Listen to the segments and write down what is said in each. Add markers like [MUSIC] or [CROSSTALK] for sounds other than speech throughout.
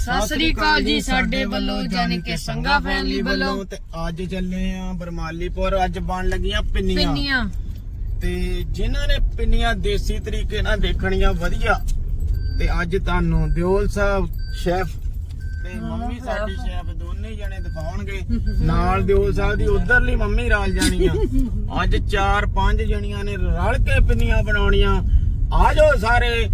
ਸਤਿ ਸ੍ਰੀ ਅਕਾਲ ਜੀ ਸਾਡੇ ਵੱਲੋਂ ਜਾਨੀ ਕਿ ਸੰਗਾ ਫੈਮਿਲੀ ਵੱਲੋਂ ਤੇ ਅੱਜ ਚੱਲੇ ਆ ਬਰਮਾਲੀਪੁਰ ਅੱਜ ਬਣ ਲੱਗੀਆਂ ਪਿੰਨੀਆਂ। ਪਿੰਨੀਆਂ। ਤੇ ਜਿਨ੍ਹਾਂ ਨੇ ਪਿੰਨੀਆਂ ਦੇਸੀ ਤਰੀਕੇ ਨਾਲ ਦੇਖਣੀਆਂ ਵਧੀਆ ਤੇ ਅੱਜ ਤੁਹਾਨੂੰ ਦਿਓਲ ਸਾਹਿਬ ਸ਼ੈਫ ਤੇ ਮੰਮੀ ਸਾਡੀ ਸ਼ੈਫ ਦੋਨੇ ਜਣੇ ਦਿਖਾਉਣਗੇ। ਨਾਲ ਦਿਓਲ ਸਾਹਿਬ ਦੀ ਉਧਰਲੀ ਮੰਮੀ ਰਾਲ ਜਾਣੀ ਆ [LAUGHS] ਅੱਜ 4-5 ਜਣੀਆਂ ਨੇ ਰਲ ਕੇ ਪਿੰਨੀਆਂ ਬਣਾਉਣੀਆਂ। ਆ ਜਾਓ ਸਾਰੇ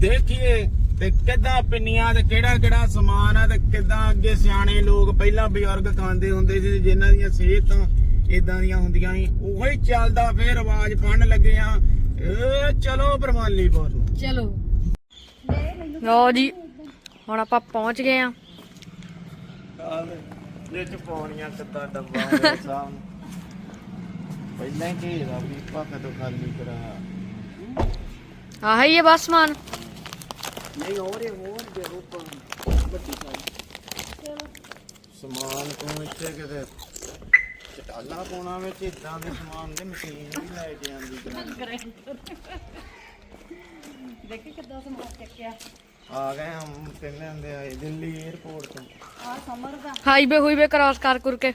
ਦੇਖੀਏ ਤੇ ਕਿੱਦਾਂ ਪਿੰਨੀਆਂ ਤੇ ਕਿਹੜਾ ਕਿਹੜਾ ਸਮਾਨ ਆ ਤੇ ਕਿੱਦਾਂ ਅੱਗੇ ਸਿਆਣੇ ਲੋਕ ਪਹਿਲਾਂ ਬਜ਼ੁਰਗ ਖਾਂਦੇ ਹੁੰਦੇ ਸੀ ਜਿਨ੍ਹਾਂ ਦੀਆਂ ਸਿਹਤਾਂ ਇਦਾਂ ਦੀਆਂ ਹੁੰਦੀਆਂ ਸੀ ਉਹੀ ਚੱਲਦਾ ਫੇਰ ਆਵਾਜ਼ ਪੜਨ ਲੱਗੇ ਆ। ਏ ਚਲੋ ਬਰਮਾਲੀਪੁਰ ਨੂੰ ਚਲੋ। ਲੋ ਜੀ ਹੁਣ ਆਪਾਂ ਪਹੁੰਚ ਗਏ ਆ। ਵਿੱਚ ਪਾਉਣੀਆਂ ਕਿੱਦਾਂ ਡੱਬਾ ਮੇਰੇ ਸਾਹਮਣੇ। ਪਹਿਲਾਂ ਹੀ ਘੇਰਾ ਵੀ ਭਾਖਾ ਤੋਂ ਖਾਲੀ ਕਰਾ। ਆਹ ਹੀ ਬਸ ਸਮਾਨ। ਨਹੀਂ ਹੋਰ ਹੋਰ ਦੇ ਰੂਪ ਵੱਡੀ ਸਮਾਨ ਤੋਂ ਇੱਥੇ ਕਿਤੇ। ਚਟਾਲਾ ਪਾਉਣਾ ਵਿੱਚ ਇਦਾਂ ਦੇ ਸਮਾਨ ਦੇ ਮਸ਼ੀਨ ਵੀ ਲੈ ਕੇ ਆਂਦੀ ਦੇਖੀ ਕਿੱਦਾਂ ਸਮਾਨ ਚੱਕਿਆ। ਆ ਗਏ ਹਮ ਕਹਿੰਦੇ ਹੁੰਦੇ ਆ ਦਿੱਲੀ 에ਅਰਪੋਰਟ ਤੋਂ। ਆ ਸਮਰ ਦਾ। ਹਾਈਵੇ ਹੋਈਵੇ ਕ੍ਰਾਸ ਕਰ ਕਰ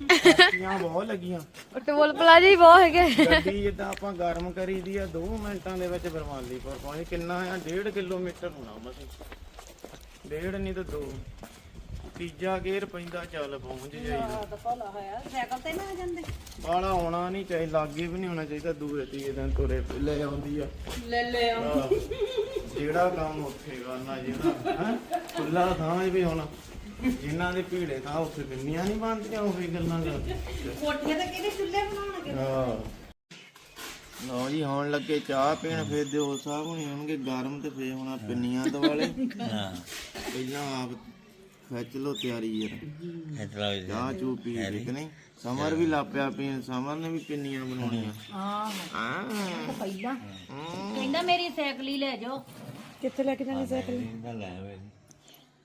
ਟਾਕੀਆਂ ਬਹੁਤ ਲੱਗੀਆਂ। ਟੋਲ ਪਲਾਜ਼ਾ ਹੀ ਬਹੁਤ ਹੈਗੇ। ਗੱਡੀ ਜਿੱਦਾਂ ਆਪਾਂ ਗਰਮ ਕਰੀਦੀ ਆ 2 ਮਿੰਟਾਂ ਦੇ ਵਿੱਚ ਬਰਮਾਲੀਪੁਰ ਪਹੁੰਚ। ਕਿੰਨਾ ਆ? 1.5 ਕਿਲੋਮੀਟਰ ਹੋਣਾ ਬਸ ਡੇਢ ਨਹੀਂ ਤਾਂ 2 ਤੀਜਾ ਗੇਅਰ ਪੈਂਦਾ ਚੱਲ ਪਹੁੰਚ ਜਾਈਦਾ। ਭਲਾ ਹੋਇਆ। ਸਾਈਕਲ ਤੇ ਨਾ ਜਾਂਦੇ। ਬਾਲਾ ਆਉਣਾ ਨਹੀਂ ਚਾਹੀ ਲਾਗੇ ਵੀ ਨਹੀਂ ਹੋਣਾ ਚਾਹੀਦਾ ਦੂਰੇ ਤੀਏ ਦਿਨ ਤੁਰੇ ਲੈ ਆਉਂਦੀ ਆ। ਲੈ ਲੈ ਆਹ, ਜਿਹੜਾ ਕੰਮ ਉੱਥੇ ਕਰਨਾ ਜਿਹੜਾ ਹੈਂ? ਖੁੱਲਾ ਥਾਂ ਵੀ ਹੁਣ ਜਿਨ੍ਹਾਂ ਦੇ ਭੀੜੇ ਥਾਂ ਉੱਥੇ ਪਿੰਨੀਆਂ ਨਹੀਂ ਬਣਦੀਆਂ ਉਹੀ ਗੱਲਾਂ ਕਰਦੇ ਕੋਠੇ ਤੇ ਕਿਹਦੇ ਚੁੱਲ੍ਹੇ ਬਣਾਉਣਗੇ ਹਾਂ। ਲਓ ਜੀ ਹੁਣ ਲੱਗੇ ਚਾਹ ਪੀਣ ਫਿਰ ਦਿਓ ਸਾਹਿਬ ਹੁਣੀ ਹੋਣਗੇ ਗਰਮ ਤੇ ਫੇਰ ਹੋਣਾ ਪਿੰਨੀਆਂ ਦਵਾਲੇ। ਪਹਿਲਾਂ ਆਪ ਖਿੱਚ ਲੋ ਤਿਆਰੀ ਯਾਰ ਚਾਹ ਚੂ ਪੀ ਲਈ ਕਿ ਨਹੀਂ ਸਮਰ ਵੀ ਲਾਪਿਆ ਪੀਣ ਸਮਰ ਨੇ ਵੀ ਪਿੰਨੀਆਂ ਬਣਾਉਣੀਆਂ। ਹਾਂ। ਹਾਂ। ਪਹਿਲਾਂ। ਕਹਿੰਦਾ ਮੇਰੀ ਸਾਈਕਲ ਹੀ ਲੈ ਜਾਓ। ਕਿੱਥੇ ਲੈ ਕੇ ਜਾਣੀ ਸਾਈਕਲ?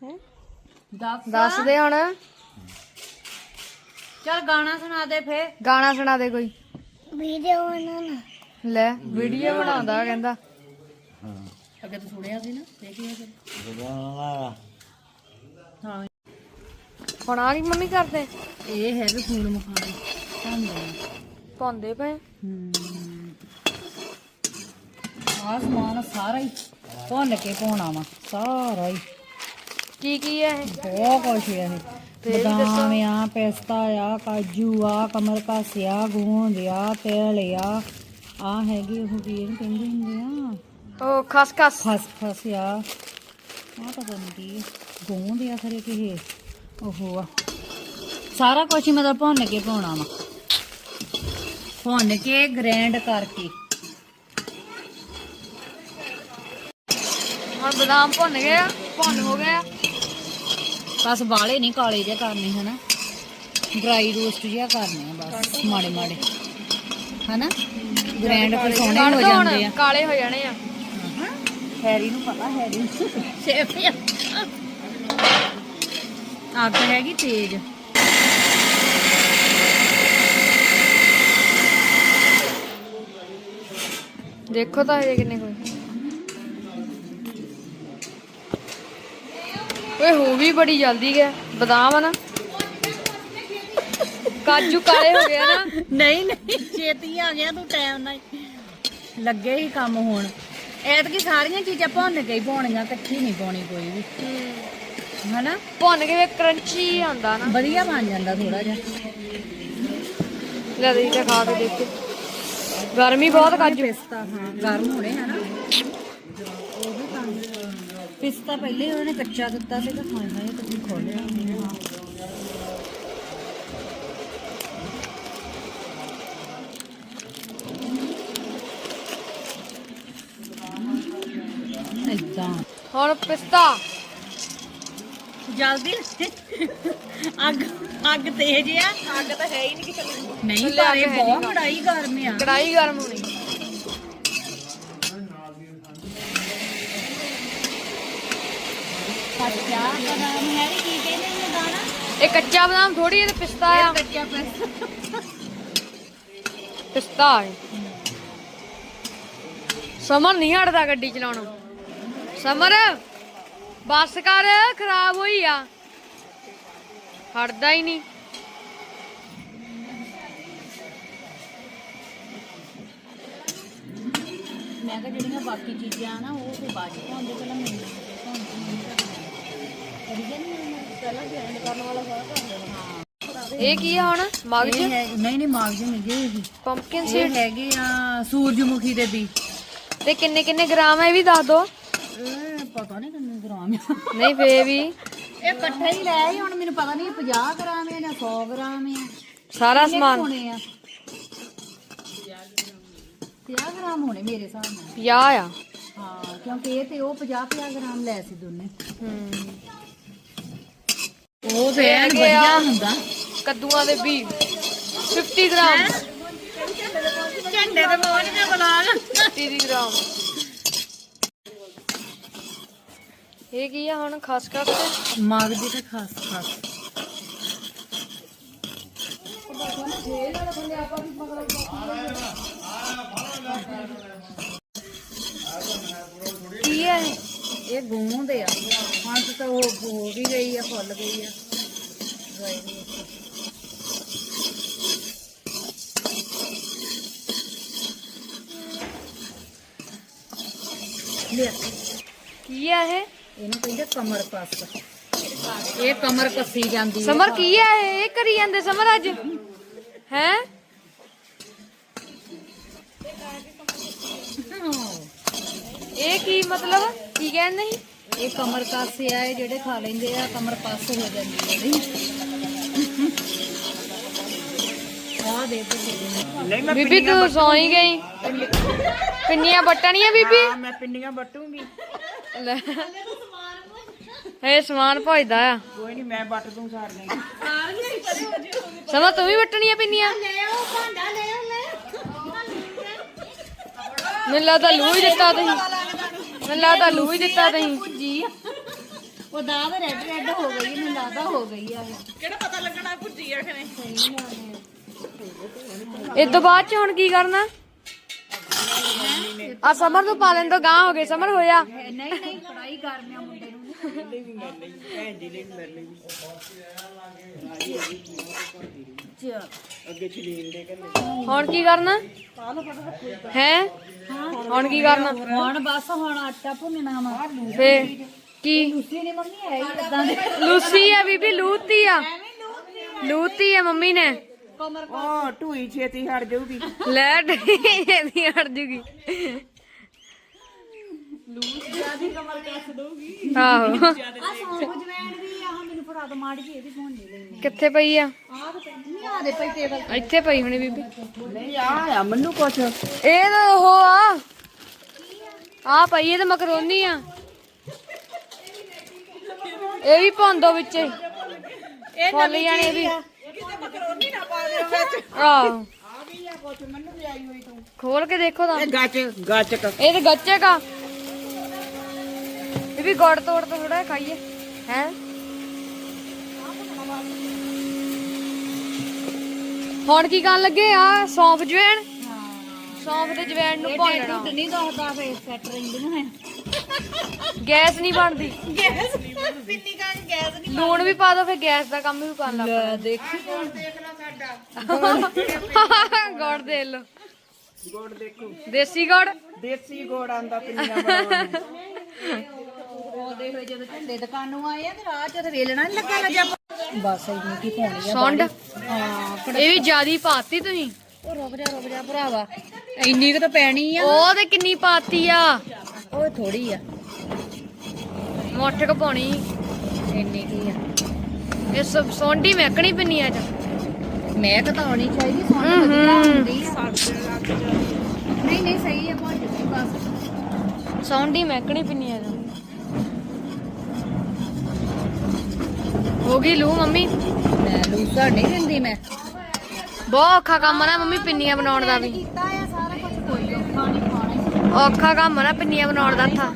ਹੈ? ਦੱਸ। ਦੱਸ ਦੇ ਹੁਣ। ਚਲ ਗਾਣਾ ਸੁਣਾ ਦੇ ਫੇ ਗਾਣਾ ਸੁਣਾ ਦੇ ਕੋਈ। ਵੀਡੀਓ ਬਣਾਉਣਾ। ਲੈ ਵੀਡੀਓ ਬਣਾਉਂਦਾ ਕਹਿੰਦਾ। ਅੱਗੇ ਤੂੰ ਸੁਣਿਆ ਸੀ ਨਾ ਦੇਖੀਏ ਫਿਰ ਹਾਂ। ਹੁਣ ਆ ਮੰਮੀ ਕਰਦੇ ਇਹ ਹੈ ਵੀ ਫੂਲ ਮਖਾਣੇ ਪਾਉਂਦੇ ਪਾਉਂਦੇ ਪਏ? ਆਹ ਸਮਾਨ ਸਾਰਾ ਹੀ ਭੁੰਨ ਕੇ ਪਾਉਣਾ ਵਾ ਸਾਰਾ ਹੀ। ਕੀ ਕੀ ਹੈ ਇਹ? ਬਹੁਤ ਕੁਛ ਹੈ ਇਹ ਬਦਾਮ ਆ ਪਿਸਤਾ ਆ ਕਾਜੂ ਆ ਕਮਰ ਕਾਸਿਆ ਗੂੰਦ ਆ ਤੇਲ ਆ। ਆ ਹੈਗੀ ਉਹ ਕੀ ਇਹਨੂੰ ਕਹਿੰਦੇ ਹੁੰਦੇ ਆ। ਉਹ ਖਸ ਖਸ। ਖਸ ਖਸ ਆ। ਆ ਨਹੀਂ ਕੀ ਗੂੰਦ ਆ ਖਰੇ ਕੀ ਇਹ? ਉਹ ਆ। ਸਾਰਾ ਕੁਝ ਮਤਲਬ ਭੁੰਨ ਕੇ ਪਾਉਣਾ ਵਾ। ਭੁੰਨ ਕੇ ਗ੍ਰੈਂਡ ਕਰਕੇ। ਹੁਣ ਬਦਾਮ ਭੁੰਨ ਗਏ ਆ। ਭੁੰਨ ਹੋ ਗਏ ਆ ਬਸ ਬਾਲੇ ਨਹੀਂ ਕਾਲੇ ਜਿਹਾ ਕਰਨੇ ਹਨਾ। ਡਰਾਈ ਰੋਸਟ ਜਿਹਾ ਕਰਨੇ ਆ ਬਸ ਮਾੜੇ ਮਾੜੇ। ਹਨਾ? ਗ੍ਰੈਂਡ ਫਿਰ ਸੋਹਣੇ ਹੋ ਜਾਂਦੇ ਆ। ਕਾਲੇ ਹੋ ਜਾਣੇ ਆ। ਹੈਰੀ ਨੂੰ ਪਤਾ ਹੈਰੀ ਸ਼ੇਫ ਅੱਗ ਹੈਗੀ ਤੇਜ਼। ਦੇਖੋ ਤਾਂ ਇਹ ਕਿੰਨੇ ਕੋਈ ਓਏ ਹੋ ਵੀ ਬੜੀ ਜਲਦੀ ਗਿਆ। ਬਦਾਮ ਆ ਨਾ। ਕਾਜੂ ਕਾਲੇ ਹੋ ਗਏ ਨਾ। ਨਹੀਂ ਨਹੀਂ ਛੇਤੀ ਆ ਗਿਆ ਤੂੰ ਟਾਈਮ ਨਾਲ। ਲੱਗੇ ਹੀ ਕੰਮ ਹੋਣ। ਐਤਕੀ ਸਾਰੀਆਂ ਚੀਜ਼ਾਂ ਭੁੰਨ ਕੇ ਹੀ ਪਾਉਣੀਆਂ ਇਕੱਠੀ ਨਹੀਂ ਪਾਉਣੀ ਕੋਈ ਵੀ। ਹਨਾ? ਭੁੰਨ ਕੇ ਕਰੰਚੀ ਆਉਂਦਾ ਨਾ। ਵਧੀਆ ਬਣ ਜਾਂਦਾ ਥੋੜਾ ਜਿਹਾ। ਲੈ ਦੇ ਖਾ ਕੇ ਦੇਖੋ। ਗਰਮੀ ਬਹੁਤ ਕਾਜੂ ਪਿਸਤਾ ਹਾਂ ਗਰਮ ਹੋਣੇ ਹਨਾ ਪਿਸਤਾ ਪਹਿਲੇ ਉਹਨੇ ਕੱਚਾ ਦਿੱਤਾ ਸੀਗਾ ਹਾਏ ਹਾਏ ਤੁਸੀਂ ਖੋਲਿਆ ਨਹੀਂ ਹਾਂ ਏਦਾਂ। ਹੁਣ ਪਿਸਤਾ? ਜਲਦੀ ਅੱਗ ਅੱਗ ਤੇਜ਼ ਆ। ਅੱਗ ਤਾਂ ਹੈ ਹੀ ਨਹੀਂ ਕਿਤੇ ਨਹੀਂ ਥੱਲੇ ਪਰ ਇਹ ਨੀ ਬਹੁਤ। ਕੜਾਈ ਗਰਮ ਆ। ਕੜਾਈ ਗਰਮ ਹੋਣੀ ਕੱਚਾ ਬਦਾਮ ਹੈ ਨੀ, ਕੀ ਕਹਿੰਦੇ ਨੇ ਦਾਣਾ ਇਹ ਕੱਚਾ ਬਦਾਮ ਥੋੜੀ ਇਹ ਪਿਸਤਾ ਆ। ਕੱਚਾ ਪਿਸਤਾ। ਪਿਸਤਾ ਹੈ ਸਮਰ ਨਹੀਂ ਹਟਦਾ ਗੱਡੀ ਚਲਾਉਣੋਂ। ਸਮਰ ਬੱਸ ਕਰ ਖਰਾਬ ਹੋਈ ਆ। ਹਟਦਾ ਹੀ ਨਹੀਂ। ਮੈਂ ਕਿਹਾ ਜਿਹੜੀਆਂ ਬਾਕੀ ਚੀਜ਼ਾਂ ਨਾ ਉਹ ਤੇ ਬਾਅਦ ਚ ਪਾਉਂਦੇ ਪਹਿਲਾਂ ਮੈਨੂੰ ਕਰੀਏ ਨਹੀਂ ਪਹਿਲਾਂ ਗ੍ਰਾਈਂਡ ਕਰਨ ਵਾਲਾ ਸਾਰਾ ਕਰ ਦੇਣਾ ਇਹ ਕੀ ਆ ਹੁਣ? ਮਗਜ ਇਹ ਹੈ ਨਹੀਂ ਨਹੀਂ ਮਾਗਜ ਨਹੀਂ ਇਹ ਪੰਪਕਿਨ ਇਹ ਸੀਡ ਹੈਗੇ ਆ ਸੂਰਜਮੁਖੀ ਦੇ ਵੀ ਤੇ ਕਿੰਨੇ ਕਿੰਨੇ ਗ੍ਰਾਮ ਹੈ ਇਹ ਵੀ ਦੱਸ ਦੋ। ਇਹ ਪਤਾ ਨਹੀਂ ਕਿੰਨੇ ਗ੍ਰਾਮ ਆ। ਨਹੀਂ ਫੇ ਵੀ। ਇਹ ਇਕੱਠੇ ਹੀ ਲੈ ਆਈ ਹੁਣ ਮੈਨੂੰ ਪਤਾ ਨਹੀਂ 50 ਗ੍ਰਾਮ ਹੈ ਜਾਂ 100 ਗ੍ਰਾਮ ਹੈ ਸਾਰਾ ਸਮਾਨ। ਹੋਣੇ ਆ? 50 ਗ੍ਰਾਮ ਹੋਣੇ ਮੇਰੇ ਹਿਸਾਬ ਨਾਲ। 50 ਆ। ਹਾਂ ਕਿਉਂਕਿ ਇਹ ਤੇ ਉਹ 50 50 ਗ੍ਰਾਮ ਲੈ ਸੀ ਦੋਨੇ। ਹੂੰ। ਉਹ ਤੇ ਐਨ ਵਧੀਆ ਹੁੰਦਾ। ਕੱਦੂਆਂ ਦੇ ਵੀ 50 ਗ੍ਰਾਮ। ਝੰਡੇ ਤੇ ਪਹੁੰਚ ਕੇ ਬਣਾ 30 ਗ੍ਰਾਮ। ਇਹ ਕੀ ਆ ਹੁਣ ਖਸ ਖਸ ਤੇ ਮਗਜ ਤੇ ਖਾਸ ਖਾਸ। ਕੀ ਹੈ ਇਹ? ਗੂੰਦ ਆ। ਹਾਂ ਤਾਂ ਉਹ ਹੋ ਵੀ ਗਈ ਆ ਫੁੱਲ ਗਈ ਆ। ਲਿਆ ਕੀ ਹੈ ਇਹ? ਇਹਨੂੰ ਕਹਿੰਦੇ ਕਮਰ ਪੱਸ। ਇਹ ਕਮਰ ਕੱਸੀ ਜਾਂਦੀ ਹੈ ਸਮਰ ਕੀ ਹੈ ਇਹ? ਇਹ ਕਰੀ ਜਾਂਦੇ ਸਮਰ ਅੱਜ? ਹੈ? ਇਹ ਕੀ ਮਤਲਬ? ਕੀ ਕਹਿੰਦੇ ਸੀ ਇਹ ਕਮਰ ਕੱਸ ਆ ਇਹ ਜਿਹੜੇ ਖਾ ਲੈਂਦੇ ਆ ਕਮਰ ਪੱਸ ਹੋ ਜਾਂਦੀ ਹੈ ਇਹਦੀ ਆ ਦੇ ਦੇ ਨਹੀਂ ਮੈਂ ਬੀਬੀ ਤੂੰ ਸੌਂ ਹੀ ਗਈ। ਪਿੰਨੀਆਂ ਵੱਟਣੀਆਂ ਬੀਬੀ? ਹਾਂ, ਮੈਂ ਪਿੰਨੀਆਂ ਵੱਟੂਗੀ ਲੈ। ਇਹ ਸਮਾਨ ਭਜਦਾ ਆ। ਕੋਈ ਨਹੀਂ ਮੈਂ ਵੱਟ ਦੂੰ ਸਾਰੀਆਂ ਸਮਾ ਤੂੰ ਵੀ ਵੱਟਣੀਆਂ ਪਿੰਨੀਆਂ? ਮੈਨੂੰ ਲੱਗਦਾ ਲੂ ਹੀ ਦਿੱਤਾ ਤੁਸੀਂ। ਮੈਨੂੰ ਲੱਗਦਾ ਲੂ ਹੀ ਦਿੱਤਾ ਤੁਸੀਂ। ਭੁੱਜੀ ਆ। ਉਹ ਦਾਦ ਰੈੱਡ ਰੈੱਡ ਹੋ ਗਈ ਮੈਨੂੰ ਲੱਗਦਾ ਹੋ ਗਈ ਆ ਇਹ। ਇਹ। ਤੋਂ ਬਾਅਦ ਚ ਹੁਣ ਕੀ ਕਰਨਾ? ਆ ਸਮਰ ਨੂੰ ਪਾ ਲੈਣ ਤੋਂ ਗਾਂ ਹੋ ਗਏ ਸਮਰ ਹੋਇਆ। ਨਹੀਂ ਨਹੀਂ ਪੜਾਈ ਕਰਨਿਆ ਮੁੰਡੇ ਨੂੰ। ਅੱਗੇ ਦੇ ਕਹਿੰਦੇ ਹੁਣ ਕੀ ਕਰਨਾ? ਹੈ? ਹੁਣ ਕੀ ਕਰਨਾ? ਹੁਣ ਬਸ ਹੁਣ ਆਟਾ ਭੁੰਨਣਾ ਵਾ। ਫੇ ਕੀ? ਲੂਸੀ ਨੇ ਮੰਮੀ ਹੈ ਹੀ ਇਦਾਂ ਦੇ ਲੂਸੀ ਆ ਬੀਬੀ ਲੂਤੀ ਆ। ਲੂਤੀ ਆ ਮੰਮੀ ਨੇ। ਉਹ ਢੂਈ ਛੇਤੀ ਹਟ ਜਾਊਗੀ। ਲੈ ਇਹਦੀ ਹਟ ਜੂਗੀ। ਆਹੋ। ਆ ਸੌਂਫ ਜਵੈਣ ਵੀ ਆ ਮੈਨੂੰ ਫੜਾ ਦੋ ਮਾੜੀ ਜੀ ਇਹਦੀ ਭੁੰਨ ਲੈਣੀ ਕਿੱਥੇ ਪਈ ਆ? ਆਹ ਤੇ ਨਹੀਂ ਆ ਦੇ ਪਈ ਟੇਬਲ ਇੱਥੇ ਪਈ ਹੋਣੀ ਬੀਬੀ। ਨਹੀਂ ਆ ਆ ਮੈਨੂੰ ਕੁਛ। ਇਹ ਤਾਂ ਉਹ ਆ। ਆ ਪਈ ਇਹ ਤਾਂ ਮਕਰੋਨੀ ਆ। ਇਹ ਵੀ ਭੌਂਦੋ ਵਿੱਚ। ਇਹ ਫੁੱਲ ਜਾਣੇ ਇਹ ਵੀ। ਆਹ। ਖੋਲ ਕੇ ਦੇਖੋ ਤਾਂ। ਗੱਚ ਗੱਚ ਇਹ ਤੇ ਗੱਚੇ ਕਾ ਇਹ ਵੀ ਗੋੜ ਤੋੜ ਤੋਂ ਥੋੜਾ ਖਾਈਏ ਹੈ? ਹੁਣ ਕੀ ਕਰਨ ਲੱਗੇ ਆ? ਸੌਂਫ ਜਵੈਣ? ਸੌਂਫ ਤੇ ਜਵੈਣ ਨੂੰ ਭੁੰਨ ਲੈਣਾ ਢਿੱਡ ਨਹੀਂ ਦੱਸਦਾ ਫੇ ਸੈਟ ਰਹਿੰਦੀਆਂ ਹੈ। ਗੈਸ ਨਹੀਂ ਬਣਦੀ। ਗੈਸ ਪਿੰਨੀ ਕਾਂ ਗੈਸ ਨਹੀਂ ਲੂਣ ਵੀ ਪਾ ਦੋ ਫਿਰ ਗੈਸ ਦਾ ਕੰਮ ਵੀ ਕਰਨ ਲੱਗ ਲੈ ਦੇਖੀ ਗੋੜ ਦੇ ਲੋ ਗੋੜ ਦੇਖੋ। ਦੇਸੀ ਗੋੜ? ਦੇਸੀ ਗੋੜ ਆਂਦਾ ਪਿੰਨੀਆਂ ਬਣਾਉਣ ਨੂੰ। ਉਹ ਦੇਖੋ ਜਦੋਂ ਝੰਡੇ ਦੁਕਾਨ ਨੂੰ ਆਏ ਆ ਤੇ ਰਾਹ ਚ ਤੇ ਵੇਲਣਾ ਨਹੀਂ ਲੱਗਾ ਲੱਗਿਆ। ਬਸ ਇੰਨੀ ਕੀ ਪਾਉਣੀ ਆ ਸੁੰਡ। ਹਾਂ ਇਹ ਵੀ ਜਿਆਦੀ ਪਾਤੀ ਤੁਸੀਂ? ਉਹ ਰੁਕ ਜਾ ਰੁਕ ਜਾ ਭਰਾਵਾ। ਇੰਨੀ ਕੁ ਤਾਂ ਪੈਣੀ ਆ। ਉਹ ਤੇ ਕਿੰਨੀ ਪਾਤੀ ਆ? ਉਹ ਥੋੜੀ ਆ। ਮੁੱਠ ਕ ਪਾਉਣੀ। ਇੰਨੀ ਕੀ ਆ। ਇਹ ਸਭ ਸੌਂਡੀ ਮੈਕਣੀ ਪਿੰਨੀ ਆ ਚ ਮੈਂ ਤਾਂ ਆਉਣੀ ਚਾਹੀਦੀ ਸੋਹਣੀ ਹਮ ਵਧੀਆ ਹਮ। ਹੁੰਦੀ। ਆ ਨਹੀਂ ਨਹੀਂ ਸਹੀ ਆ ਪਹੁੰਚ ਜੂਗੀ ਬਸ। ਸੌਂਡੀ ਮੈਕਣੀ ਪਿੰਨੀ ਆ ਹੋ ਗਈ ਲੂ ਮੰਮੀ? ਮੈਂ ਲੂਸਾ ਨਹੀਂ ਦਿੰਦੀ ਮੈਂ। ਬਹੁਤ ਔਖਾ ਕੰਮ ਆ ਨਾ ਮੰਮੀ ਪਿੰਨੀਆਂ ਬਣਾਉਣ ਦਾ ਵੀ। ਕੀਤਾ ਆ ਸਾਰਾ ਕੁਝ ਕੋਈ ਔਖਾ ਨਹੀਂ ਖਾਣਾ। ਔਖਾ ਕੰਮ ਆ ਨਾ ਪਿੰਨੀਆਂ ਬਣਾਉਣ ਦਾ ਥਾ